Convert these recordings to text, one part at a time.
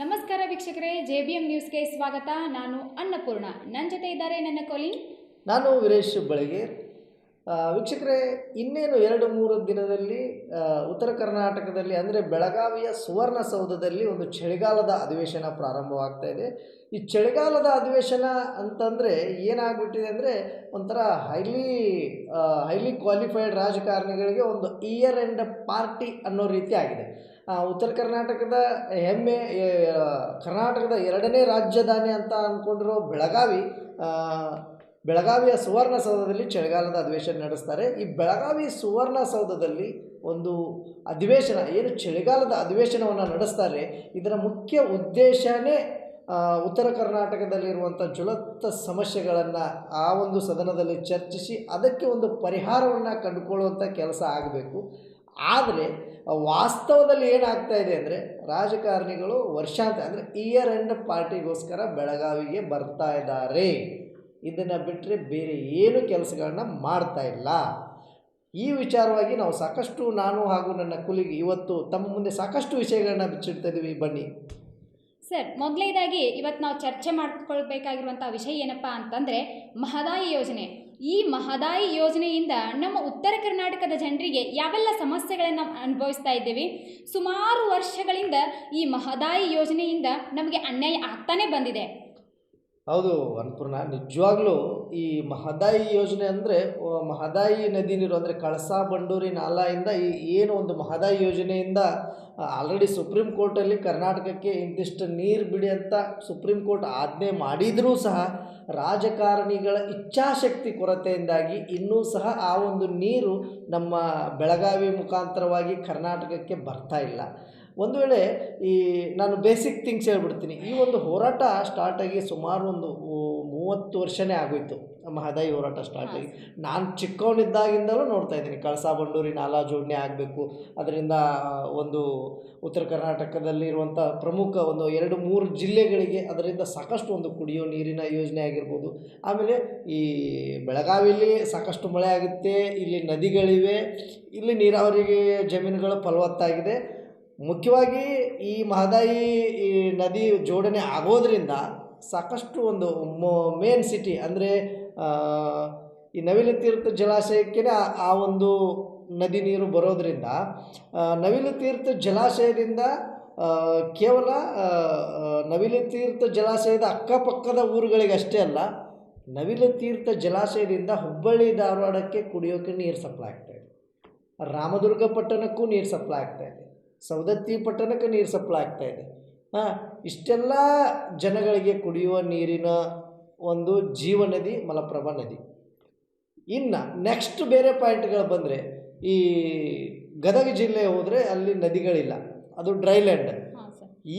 ನಮಸ್ಕಾರ ವೀಕ್ಷಕರೇ J B M ನ್ಯೂಸ್ಗೆ ಸ್ವಾಗತ. ನಾನು ಅನ್ನಪೂರ್ಣ. ನನ್ನ ಜೊತೆ ಇದ್ದಾರೆ ನನ್ನ ಕೊಲಿ ನಾನು ವೀರೇಶ್ ಬೆಳಗೇರ್ ವೀಕ್ಷಕರೇ, ಇನ್ನೇನು ಎರಡು ಮೂರು ದಿನದಲ್ಲಿ ಉತ್ತರ ಕರ್ನಾಟಕದಲ್ಲಿ ಅಂದರೆ ಬೆಳಗಾವಿಯ ಸುವರ್ಣಸೌಧದಲ್ಲಿ ಒಂದು ಚಳಿಗಾಲದ ಅಧಿವೇಶನ ಪ್ರಾರಂಭವಾಗ್ತಾ ಇದೆ. ಈ ಚಳಿಗಾಲದ ಅಧಿವೇಶನ ಅಂತಂದರೆ ಏನಾಗ್ಬಿಟ್ಟಿದೆ ಅಂದರೆ ಒಂಥರ ಹೈಲಿ ಹೈಲಿ ಕ್ವಾಲಿಫೈಡ್ ರಾಜಕಾರಣಿಗಳಿಗೆ ಒಂದು ಇಯರ್ ಎಂಡ್ ಪಾರ್ಟಿ ಅನ್ನೋ ರೀತಿ ಆಗಿದೆ. ಉತ್ತರ ಕರ್ನಾಟಕದ ಹೆಮ್ಮೆ ಕರ್ನಾಟಕದ ಎರಡನೇ ರಾಜಧಾನಿ ಅಂತ ಅಂದ್ಕೊಂಡಿರೋ ಬೆಳಗಾವಿ ಬೆಳಗಾವಿಯ ಬೆಳಗಾವಿಯ ಸುವರ್ಣಸೌಧದಲ್ಲಿ ಚಳಿಗಾಲದ ಅಧಿವೇಶನ ನಡೆಸ್ತಾರೆ. ಈ ಬೆಳಗಾವಿ ಸುವರ್ಣಸೌಧದಲ್ಲಿ ಒಂದು ಅಧಿವೇಶನ, ಏನು ಚಳಿಗಾಲದ ಅಧಿವೇಶನವನ್ನು ನಡೆಸ್ತಾರೆ. ಇದರ ಮುಖ್ಯ ಉದ್ದೇಶನೇ ಉತ್ತರ ಕರ್ನಾಟಕದಲ್ಲಿರುವಂಥ ಜ್ವಲಂತ ಸಮಸ್ಯೆಗಳನ್ನು ಆ ಒಂದು ಸದನದಲ್ಲಿ ಚರ್ಚಿಸಿ ಅದಕ್ಕೆ ಒಂದು ಪರಿಹಾರವನ್ನು ಕಂಡುಕೊಳ್ಳುವಂಥ ಕೆಲಸ ಆಗಬೇಕು. ಆದರೆ ವಾಸ್ತವದಲ್ಲಿ ಏನಾಗ್ತಾ ಇದೆ ಅಂದರೆ ರಾಜಕಾರಣಿಗಳು ವರ್ಷಾಂತ ಅಂದರೆ ಇಯರ್ ಎಂಡ್ ಪಾರ್ಟಿಗೋಸ್ಕರ ಬೆಳಗಾವಿಗೆ ಬರ್ತಾ ಇದ್ದಾರೆ. ಇದನ್ನು ಬಿಟ್ಟರೆ ಬೇರೆ ಏನು ಕೆಲಸಗಳನ್ನ ಮಾಡ್ತಾ ಇಲ್ಲ. ಈ ವಿಚಾರವಾಗಿ ನಾವು ಸಾಕಷ್ಟು ನಾನು ಹಾಗೂ ನನ್ನ ಕುಲಿಗೆ ಇವತ್ತು ತಮ್ಮ ಮುಂದೆ ಸಾಕಷ್ಟು ವಿಷಯಗಳನ್ನ ಬಿಚ್ಚಿಡ್ತಾ ಇದ್ದೀವಿ ಬನ್ನಿ. ಸರ್ ಮೊದಲನೇದಾಗಿ ಇವತ್ತು ನಾವು ಚರ್ಚೆ ಮಾಡ್ಕೊಳ್ಬೇಕಾಗಿರುವಂಥ ವಿಷಯ ಏನಪ್ಪ ಅಂತಂದರೆ ಮಹದಾಯಿ ಯೋಜನೆ. ಈ ಮಹದಾಯಿ ಯೋಜನೆಯಿಂದ ನಮ್ಮ ಉತ್ತರ ಕರ್ನಾಟಕದ ಜನರಿಗೆ ಯಾವೆಲ್ಲ ಸಮಸ್ಯೆಗಳನ್ನು ಅನುಭವಿಸ್ತಾ ಇದ್ದೇವೆ? ಸುಮಾರು ವರ್ಷಗಳಿಂದ ಈ ಮಹದಾಯಿ ಯೋಜನೆಯಿಂದ ನಮಗೆ ಅನ್ಯಾಯ ಆಗ್ತಾನೇ ಬಂದಿದೆ. ಹೌದು, ಅನ್ನಪೂರ್ಣ. ನಿಜವಾಗ್ಲೂ ಈ ಮಹದಾಯಿ ಯೋಜನೆ ಅಂದರೆ ಮಹದಾಯಿ ನದಿ ನೀರು ಅಂದರೆ ಕಳಸಾ ಬಂಡೂರಿ ನಾಲಾಯಿಂದ ಈ ಏನು ಒಂದು ಮಹದಾಯಿ ಯೋಜನೆಯಿಂದ ಆಲ್ರೆಡಿ ಸುಪ್ರೀಂ ಕೋರ್ಟಲ್ಲಿ ಕರ್ನಾಟಕಕ್ಕೆ ಇಂತಿಷ್ಟು ನೀರು ಬಿಡಿ ಅಂತ ಸುಪ್ರೀಂ ಕೋರ್ಟ್ ಆಜ್ಞೆ ಮಾಡಿದರೂ ಸಹ, ರಾಜಕಾರಣಿಗಳ ಇಚ್ಛಾಶಕ್ತಿ ಕೊರತೆಯಿಂದಾಗಿ ಇನ್ನೂ ಸಹ ಆ ಒಂದು ನೀರು ನಮ್ಮ ಬೆಳಗಾವಿ ಮುಖಾಂತರವಾಗಿ ಕರ್ನಾಟಕಕ್ಕೆ ಬರ್ತಾ ಇಲ್ಲ. ಒಂದು ವೇಳೆ ಈ ನಾನು ಬೇಸಿಕ್ ಥಿಂಗ್ಸ್ ಹೇಳ್ಬಿಡ್ತೀನಿ. ಈ ಒಂದು ಹೋರಾಟ ಸ್ಟಾರ್ಟಾಗಿ ಸುಮಾರು ಒಂದು ಮೂವತ್ತು ವರ್ಷನೇ ಆಗೋಯ್ತು. ಮಹದಾಯಿ ಹೋರಾಟ ಸ್ಟಾರ್ಟ್ ಆಗಿ. ನಾನು ಚಿಕ್ಕವನಿದ್ದಾಗಿಂದಲೂ ನೋಡ್ತಾ ಇದ್ದೀನಿ. ಕಳಸಾ ಬಂಡೂರಿ ನಾಲಾ ಜೋಡಣೆ ಆಗಬೇಕು. ಅದರಿಂದ ಒಂದು ಉತ್ತರ ಕರ್ನಾಟಕದಲ್ಲಿರುವಂಥ ಪ್ರಮುಖ ಒಂದು ಎರಡು ಮೂರು ಜಿಲ್ಲೆಗಳಿಗೆ ಅದರಿಂದ ಸಾಕಷ್ಟು ಒಂದು ಕುಡಿಯೋ ನೀರಿನ ಯೋಜನೆ ಆಗಿರ್ಬೋದು. ಆಮೇಲೆ ಈ ಬೆಳಗಾವಿಯಲ್ಲಿ ಸಾಕಷ್ಟು ಮಳೆ ಆಗುತ್ತೆ. ಇಲ್ಲಿ ನದಿಗಳಿವೆ. ಇಲ್ಲಿ ನೀರಾವರಿಗೆ ಜಮೀನುಗಳು ಫಲವತ್ತಾಗಿದೆ. ಮುಖ್ಯವಾಗಿ ಈ ಮಹದಾಯಿ, ಈ ನದಿ ಜೋಡಣೆ ಆಗೋದರಿಂದ ಸಾಕಷ್ಟು ಒಂದು ಮೇನ್ ಸಿಟಿ ಅಂದರೆ ಈ ನವಿಲು ತೀರ್ಥ ಜಲಾಶಯಕ್ಕೆ ಆ ಒಂದು ನದಿ ನೀರು ಬರೋದರಿಂದ ನವಿಲು ತೀರ್ಥ ಜಲಾಶಯದಿಂದ ಕೇವಲ ನವಿಲು ತೀರ್ಥ ಜಲಾಶಯದ ಅಕ್ಕಪಕ್ಕದ ಊರುಗಳಿಗೆ ಅಷ್ಟೇ ಅಲ್ಲ, ನವಿಲು ತೀರ್ಥ ಜಲಾಶಯದಿಂದ ಹುಬ್ಬಳ್ಳಿ ಧಾರವಾಡಕ್ಕೆ ಕುಡಿಯೋಕ್ಕೆ ನೀರು ಸಪ್ಲೈ ಆಗ್ತಾ ಇದೆ. ರಾಮದುರ್ಗ ಪಟ್ಟಣಕ್ಕೂ ನೀರು ಸಪ್ಲೈ ಆಗ್ತಾ ಇದೆ. ಸವದತ್ತಿ ಪಟ್ಟಣಕ್ಕೆ ನೀರು ಸಪ್ಲೈ ಆಗ್ತಾ ಇದೆ. ಹಾಂ ಇಷ್ಟೆಲ್ಲ ಜನಗಳಿಗೆ ಕುಡಿಯುವ ನೀರಿನ ಒಂದು ಜೀವ ನದಿ ಮಲಪ್ರಭಾ ನದಿ. ಇನ್ನು ನೆಕ್ಸ್ಟ್ ಬೇರೆ ಪಾಯಿಂಟ್ಗಳು ಬಂದರೆ ಈ ಗದಗ ಜಿಲ್ಲೆ ಹೋದರೆ ಅಲ್ಲಿ ನದಿಗಳಿಲ್ಲ. ಅದು ಡ್ರೈಲ್ಯಾಂಡ್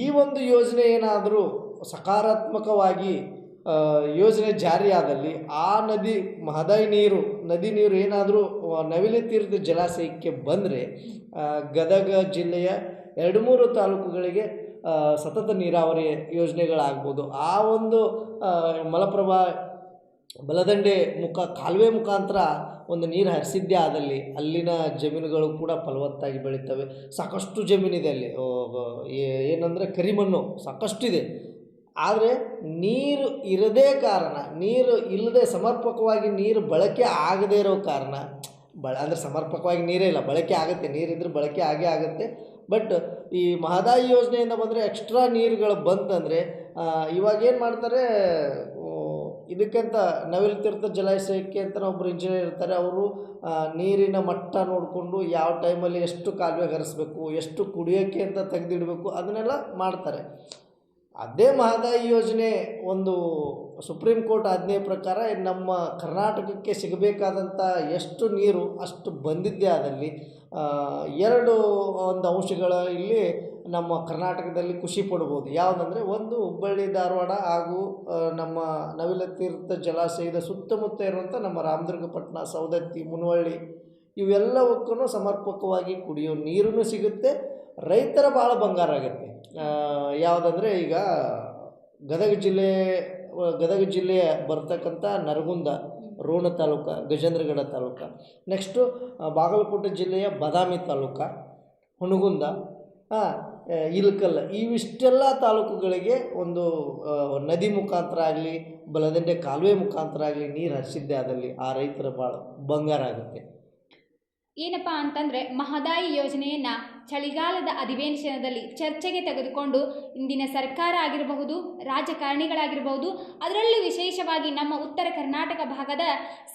ಈ ಒಂದು ಯೋಜನೆ ಏನಾದರೂ ಸಕಾರಾತ್ಮಕವಾಗಿ ಯೋಜನೆ ಜಾರಿಯಾದಲ್ಲಿ ಆ ನದಿ ಮಹದಾಯಿ ನೀರು, ನದಿ ನೀರು ಏನಾದರೂ ನವಿಲು ತೀರದ ಜಲಾಶಯಕ್ಕೆ ಬಂದರೆ ಗದಗ ಜಿಲ್ಲೆಯ ಎರಡು ಮೂರು ತಾಲೂಕುಗಳಿಗೆ ಸತತ ನೀರಾವರಿ ಯೋಜನೆಗಳಾಗ್ಬೋದು. ಆ ಒಂದು ಮಲಪ್ರಭಾ ಬಲದಂಡೆ ಮುಖ, ಕಾಲುವೆ ಮುಖಾಂತರ ಒಂದು ನೀರು ಹರಿಸಿದ್ದೇ ಆದಲ್ಲಿ ಅಲ್ಲಿನ ಜಮೀನುಗಳು ಕೂಡ ಫಲವತ್ತಾಗಿ ಬೆಳೀತವೆ. ಸಾಕಷ್ಟು ಜಮೀನಿದೆ ಅಲ್ಲಿ. ಏನಂದರೆ ಕರಿಮಣ್ಣು ಸಾಕಷ್ಟಿದೆ. ಆದರೆ ನೀರು ಇರದೇ ಕಾರಣ, ನೀರು ಇಲ್ಲದೆ ಸಮರ್ಪಕವಾಗಿ ನೀರು ಬಳಕೆ ಆಗದೇ ಇರೋ ಕಾರಣ, ಬಳ ಅಂದರೆ ಸಮರ್ಪಕವಾಗಿ ನೀರೇ ಇಲ್ಲ, ಬಳಕೆ ಆಗುತ್ತೆ, ನೀರಿದ್ರೆ ಬಳಕೆ ಆಗೇ ಆಗುತ್ತೆ. ಬಟ್ ಈ ಮಹದಾಯಿ ಯೋಜನೆಯಿಂದ ಬಂದರೆ ಎಕ್ಸ್ಟ್ರಾ ನೀರುಗಳು ಬಂತಂದರೆ ಇವಾಗ ಏನು ಮಾಡ್ತಾರೆ ಇದಕ್ಕಂತ ನವಿಲು ತೀರ್ಥ ಜಲಾಶಯಕ್ಕೆ ಅಂತ ಒಬ್ಬರು ಇಂಜಿನಿಯರ್ ಇರ್ತಾರೆ, ಅವರು ನೀರಿನ ಮಟ್ಟ ನೋಡಿಕೊಂಡು ಯಾವ ಟೈಮಲ್ಲಿ ಎಷ್ಟು ಕಾಲುವೆ ಹರಿಸ್ಬೇಕು, ಎಷ್ಟು ಕುಡಿಯೋಕ್ಕೆ ಅಂತ ತೆಗೆದಿಡಬೇಕು, ಅದನ್ನೆಲ್ಲ ಮಾಡ್ತಾರೆ. ಅದೇ ಮಹದಾಯಿ ಯೋಜನೆ ಒಂದು ಸುಪ್ರೀಂ ಕೋರ್ಟ್ ಆಜ್ಞೆ ಪ್ರಕಾರ ನಮ್ಮ ಕರ್ನಾಟಕಕ್ಕೆ ಸಿಗಬೇಕಾದಂಥ ಎಷ್ಟು ನೀರು ಅಷ್ಟು ಬಂದಿದ್ದೇ ಆದಲ್ಲಿ ಎರಡು ಒಂದು ಅಂಶಗಳ ಇಲ್ಲಿ ನಮ್ಮ ಕರ್ನಾಟಕದಲ್ಲಿ ಖುಷಿ ಪಡ್ಬೋದು ಯಾವುದಂದರೆ ಒಂದು ಹುಬ್ಬಳ್ಳಿ, ಧಾರವಾಡ ಹಾಗೂ ನಮ್ಮ ನವಿಲ ತೀರ್ಥ ಜಲಾಶಯದ ಸುತ್ತಮುತ್ತ ಇರುವಂಥ ನಮ್ಮ ರಾಮದುರ್ಗಪಟ್ಟಣ ಸೌದತ್ತಿ ಮುನವಳ್ಳಿ ಇವೆಲ್ಲವಕ್ಕೂ ಸಮರ್ಪಕವಾಗಿ ಕುಡಿಯೋ ನೀರೂ ಸಿಗುತ್ತೆ. ರೈತರ ಭಾಳ ಬಂಗಾರ ಆಗುತ್ತೆ ಯಾವುದಂದರೆ ಈಗ ಗದಗ ಜಿಲ್ಲೆ, ಗದಗ ಜಿಲ್ಲೆಯ ಬರ್ತಕ್ಕಂಥ ನರಗುಂದ, ರೋಣ ತಾಲೂಕು, ಗಜೇಂದ್ರಗಡ ತಾಲೂಕ. ನೆಕ್ಸ್ಟು ಬಾಗಲಕೋಟೆ ಜಿಲ್ಲೆಯ ಬಾದಾಮಿ ತಾಲೂಕ, ಹುಣಗುಂದ ಇಲ್ಕಲ್ ಇವಿಷ್ಟೆಲ್ಲ ತಾಲೂಕುಗಳಿಗೆ ಒಂದು ನದಿ ಮುಖಾಂತರ ಆಗಲಿ, ಬಲದಂಡೆ ಕಾಲುವೆ ಮುಖಾಂತರ ಆಗಲಿ ನೀರು ಹರಿಸಿದ್ದೆ ಆದಲ್ಲಿ ಆ ರೈತರ ಭಾಳ ಬಂಗಾರ ಆಗುತ್ತೆ. ಏನಪ್ಪ ಅಂತಂದರೆ ಮಹದಾಯಿ ಯೋಜನೆಯನ್ನು ಚಳಿಗಾಲದ ಅಧಿವೇಶನದಲ್ಲಿ ಚರ್ಚೆಗೆ ತೆಗೆದುಕೊಂಡು ಇಂದಿನ ಸರ್ಕಾರ ಆಗಿರಬಹುದು, ರಾಜಕಾರಣಿಗಳಾಗಿರಬಹುದು, ಅದರಲ್ಲೂ ವಿಶೇಷವಾಗಿ ನಮ್ಮ ಉತ್ತರ ಕರ್ನಾಟಕ ಭಾಗದ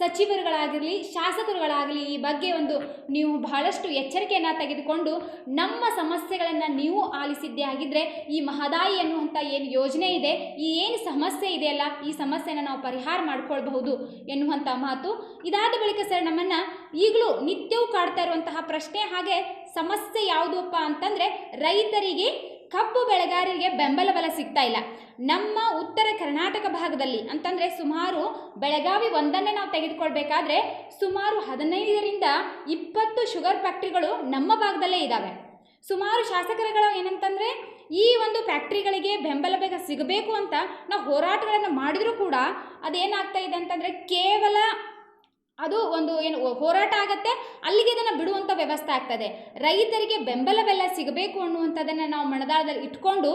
ಸಚಿವರುಗಳಾಗಿರಲಿ ಶಾಸಕರುಗಳಾಗಲಿ ಈ ಬಗ್ಗೆ ಒಂದು ನೀವು ಬಹಳಷ್ಟು ಎಚ್ಚರಿಕೆಯನ್ನು ತೆಗೆದುಕೊಂಡು ನಮ್ಮ ಸಮಸ್ಯೆಗಳನ್ನು ನೀವು ಆಲಿಸಿದ್ದೇ ಆಗಿದ್ದರೆ ಈ ಮಹದಾಯಿ ಅನ್ನುವಂಥ ಏನು ಯೋಜನೆ ಇದೆ, ಈ ಏನು ಸಮಸ್ಯೆ ಇದೆಯಲ್ಲ ಈ ಸಮಸ್ಯೆನ ನಾವು ಪರಿಹಾರ ಮಾಡಿಕೊಳ್ಬಹುದು ಎನ್ನುವಂಥ ಮಾತು ಇದಾದ ಬಳಿಕ ಸರ್ ನಮ್ಮನ್ನು ಈಗಲೂ ನಿತ್ಯವೂ ಕಾಡ್ತಾ ಇರುವಂತಹ ಪ್ರಶ್ನೆ ಹಾಗೆ ಸಮಸ್ಯೆ ಯಾವುದಪ್ಪ ಅಂತಂದರೆ ರೈತರಿಗೆ ಕಬ್ಬು ಬೆಳೆಗಾರರಿಗೆ ಬೆಂಬಲ ಬಲ ಸಿಗ್ತಾ ಇಲ್ಲ. ನಮ್ಮ ಉತ್ತರ ಕರ್ನಾಟಕ ಭಾಗದಲ್ಲಿ ಅಂತಂದರೆ ಸುಮಾರು ಬೆಳಗಾವಿ ಒಂದನ್ನೇ ನಾವು ತೆಗೆದುಕೊಳ್ಬೇಕಾದ್ರೆ ಸುಮಾರು ಹದಿನೈದರಿಂದ ಇಪ್ಪತ್ತು ಶುಗರ್ ಫ್ಯಾಕ್ಟ್ರಿಗಳು ನಮ್ಮ ಭಾಗದಲ್ಲೇ ಇದ್ದಾವೆ ಸುಮಾರು ಶಾಸಕರುಗಳು ಏನಂತಂದರೆ ಈ ಒಂದು ಫ್ಯಾಕ್ಟ್ರಿಗಳಿಗೆ ಬೆಂಬಲ ಬೇಗ ಸಿಗಬೇಕು ಅಂತ ನಾವು ಹೋರಾಟಗಳನ್ನು ಮಾಡಿದರೂ ಕೂಡ ಅದೇನಾಗ್ತಾ ಇದೆ ಅಂತಂದರೆ ಕೇವಲ ಅದು ಒಂದು ಏನು ಹೋರಾಟ ಆಗುತ್ತೆ ಅಲ್ಲಿಗೆ ಅದನ್ನು ಬಿಡುವಂಥ ವ್ಯವಸ್ಥೆ ಆಗ್ತದೆ. ರೈತರಿಗೆ ಬೆಂಬಲ ಬೆಲೆ ಸಿಗಬೇಕು ಅನ್ನುವಂಥದ್ದನ್ನು ನಾವು ಮನದಾಳದಲ್ಲಿ ಇಟ್ಕೊಂಡು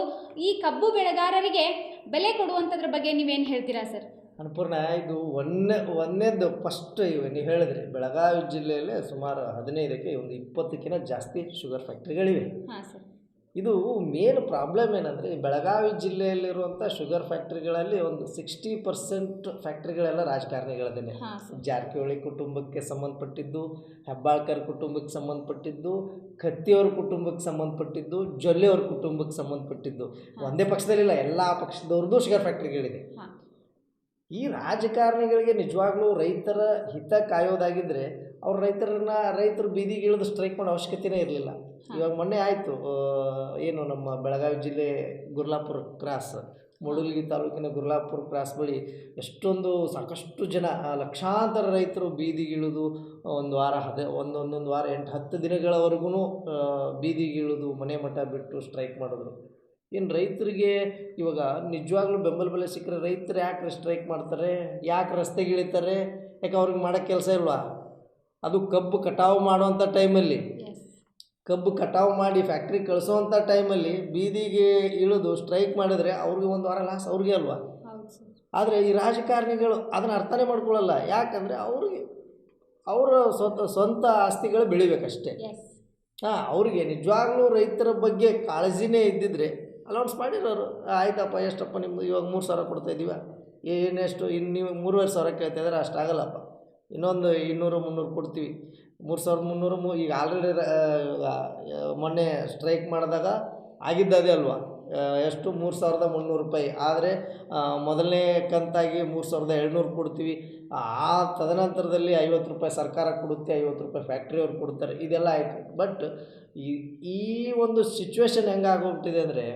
ಈ ಕಬ್ಬು ಬೆಳೆಗಾರರಿಗೆ ಬೆಲೆ ಕೊಡುವಂಥದ್ರ ಬಗ್ಗೆ ನೀವೇನು ಹೇಳ್ತೀರಾ ಸರ್? ಅನ್ನಪೂರ್ಣ ಇದು ಒಂದೇ ಒಂದೇದು ಫಸ್ಟ್ ನೀವು ಹೇಳಿದ್ರಿ ಬೆಳಗಾವಿ ಜಿಲ್ಲೆಯಲ್ಲಿ ಸುಮಾರು ಹದಿನೈದಕ್ಕೆ ಒಂದು ಇಪ್ಪತ್ತಕ್ಕಿಂತ ಜಾಸ್ತಿ ಶುಗರ್ ಫ್ಯಾಕ್ಟ್ರಿಗಳಿವೆ ಹಾಂ ಸರ್. ಇದು ಮೇನ್ ಪ್ರಾಬ್ಲಮ್ ಏನಂದರೆ ಬೆಳಗಾವಿ ಜಿಲ್ಲೆಯಲ್ಲಿರುವಂಥ ಶುಗರ್ ಫ್ಯಾಕ್ಟ್ರಿಗಳಲ್ಲಿ ಒಂದು ಸಿಕ್ಸ್ಟಿ ಪರ್ಸೆಂಟ್ ಫ್ಯಾಕ್ಟ್ರಿಗಳೆಲ್ಲ ರಾಜಕಾರಣಿಗಳದೇ ಜಾರಕಿಹೊಳಿ ಕುಟುಂಬಕ್ಕೆ ಸಂಬಂಧಪಟ್ಟಿದ್ದು ಹೆಬ್ಬಾಳ್ಕರ್ ಕುಟುಂಬಕ್ಕೆ ಸಂಬಂಧಪಟ್ಟಿದ್ದು ಕತ್ತಿಯವ್ರ ಕುಟುಂಬಕ್ಕೆ ಸಂಬಂಧಪಟ್ಟಿದ್ದು ಜೊಲ್ಲೆಯವ್ರ ಕುಟುಂಬಕ್ಕೆ ಸಂಬಂಧಪಟ್ಟಿದ್ದು. ಒಂದೇ ಪಕ್ಷದಲ್ಲಿಲ್ಲ ಎಲ್ಲ ಪಕ್ಷದವ್ರದ್ದು ಶುಗರ್ ಫ್ಯಾಕ್ಟ್ರಿಗಳಿದೆ ಈ ರಾಜಕಾರಣಿಗಳಿಗೆ ನಿಜವಾಗ್ಲೂ ರೈತರ ಹಿತ ಕಾಯೋದಾಗಿದ್ದರೆ ಅವ್ರ ರೈತರನ್ನ ರೈತರು ಬೀದಿಗೆ ಇಳಿದು ಸ್ಟ್ರೈಕ್ ಮಾಡೋ ಅವಶ್ಯಕತೆನೇ ಇರಲಿಲ್ಲ. ಇವಾಗ ಮೊನ್ನೆ ಆಯಿತು ಏನು ನಮ್ಮ ಬೆಳಗಾವಿ ಜಿಲ್ಲೆ ಗುರ್ಲಾಪುರ ಕ್ರಾಸ್ ಮುಳುಲ್ಗಿ ತಾಲೂಕಿನ ಗುರ್ಲಾಪುರ ಕ್ರಾಸ್ ಬಳಿ ಎಷ್ಟೊಂದು ಸಾಕಷ್ಟು ಜನ ಲಕ್ಷಾಂತರ ರೈತರು ಬೀದಿಗಿಳಿದು ಒಂದು ವಾರ ಹದ ಒಂದೊಂದೊಂದು ವಾರ ಎಂಟು ಹತ್ತು ದಿನಗಳವರೆಗೂ ಬೀದಿಗಿಳಿದು ಮನೆ ಮಠ ಬಿಟ್ಟು ಸ್ಟ್ರೈಕ್ ಮಾಡಿದ್ರು. ಇನ್ನು ರೈತರಿಗೆ ಇವಾಗ ನಿಜವಾಗ್ಲೂ ಬೆಂಬಲ ಬೆಲೆ ಸಿಕ್ಕರೆ ರೈತರು ಯಾಕೆ ಸ್ಟ್ರೈಕ್ ಮಾಡ್ತಾರೆ ಯಾಕೆ ರಸ್ತೆಗೆ ಇಳಿತಾರೆ ಯಾಕೆ ಅವ್ರಿಗೆ ಮಾಡೋಕ್ಕೆ ಕೆಲಸ ಇಲ್ವಾ? ಅದು ಕಬ್ಬು ಕಟಾವು ಮಾಡುವಂಥ ಟೈಮಲ್ಲಿ. ಕಬ್ಬು ಕಟಾವು ಮಾಡಿ ಫ್ಯಾಕ್ಟ್ರಿ ಕಳಿಸೋವಂಥ ಟೈಮಲ್ಲಿ ಬೀದಿಗೆ ಇಳಿದು ಸ್ಟ್ರೈಕ್ ಮಾಡಿದರೆ ಅವ್ರಿಗೆ ಒಂದು ವಾರ ಲಾಸ್ ಅವ್ರಿಗೆ ಅಲ್ವಾ? ಆದರೆ ಈ ರಾಜಕಾರಣಿಗಳು ಅದನ್ನು ಅರ್ಥನೇ ಮಾಡ್ಕೊಳ್ಳಲ್ಲ. ಯಾಕಂದರೆ ಅವ್ರಿಗೆ ಅವರ ಸ್ವಂತ ಸ್ವಂತ ಆಸ್ತಿಗಳು ಬೆಳಿಬೇಕಷ್ಟೇ. ಹಾಂ ಅವ್ರಿಗೆ ನಿಜವಾಗ್ಲೂ ರೈತರ ಬಗ್ಗೆ ಕಾಳಜಿನೇ ಇದ್ದಿದ್ರೆ ಅಲೌನ್ಸ್ ಮಾಡಿರೋರು. ಆಯ್ತಪ್ಪ ಎಷ್ಟಪ್ಪ ನಿಮ್ಮದು ಇವಾಗ ಮೂರು ಸಾವಿರ ಕೊಡ್ತಾಯಿದ್ದೀವ ಏನೆಷ್ಟು ಇನ್ನು ನೀವು ಮೂರುವರೆ ಸಾವಿರ ಕೇಳ್ತಾ ಇದ್ದಾರೆ ಅಷ್ಟಾಗಲ್ಲಪ್ಪ ಇನ್ನೊಂದು ಇನ್ನೂರು ಮುನ್ನೂರು ಕೊಡ್ತೀವಿ. ಮೂರು ಸಾವಿರದ ಮುನ್ನೂರು ಮು ಈಗ ಆಲ್ರೆಡಿ ಮೊನ್ನೆ ಸ್ಟ್ರೈಕ್ ಮಾಡಿದಾಗ ಆಗಿದ್ದದೇ ಅಲ್ವಾ? ಆ, ಎಷ್ಟು? ಮೂರು ಸಾವಿರದ ಮುನ್ನೂರು ರೂಪಾಯಿ. ಆದರೆ ಮೊದಲನೇ ಕಂತಾಗಿ ಮೂರು ಸಾವಿರದ ಏಳ್ನೂರು ಕೊಡ್ತೀವಿ. ಆ ತದನಂತರದಲ್ಲಿ ಐವತ್ತು ರೂಪಾಯಿ ಸರ್ಕಾರ ಕೊಡುತ್ತೆ ಐವತ್ತು ರೂಪಾಯಿ ಫ್ಯಾಕ್ಟ್ರಿಯವ್ರು ಕೊಡ್ತಾರೆ. ಇದೆಲ್ಲ ಆಯಿತು. ಬಟ್ ಈ ಈ ಒಂದು ಸಿಚುವೇಶನ್ ಹೆಂಗಾಗೋಗ್ಬಿಟ್ಟಿದೆ ಅಂದರೆ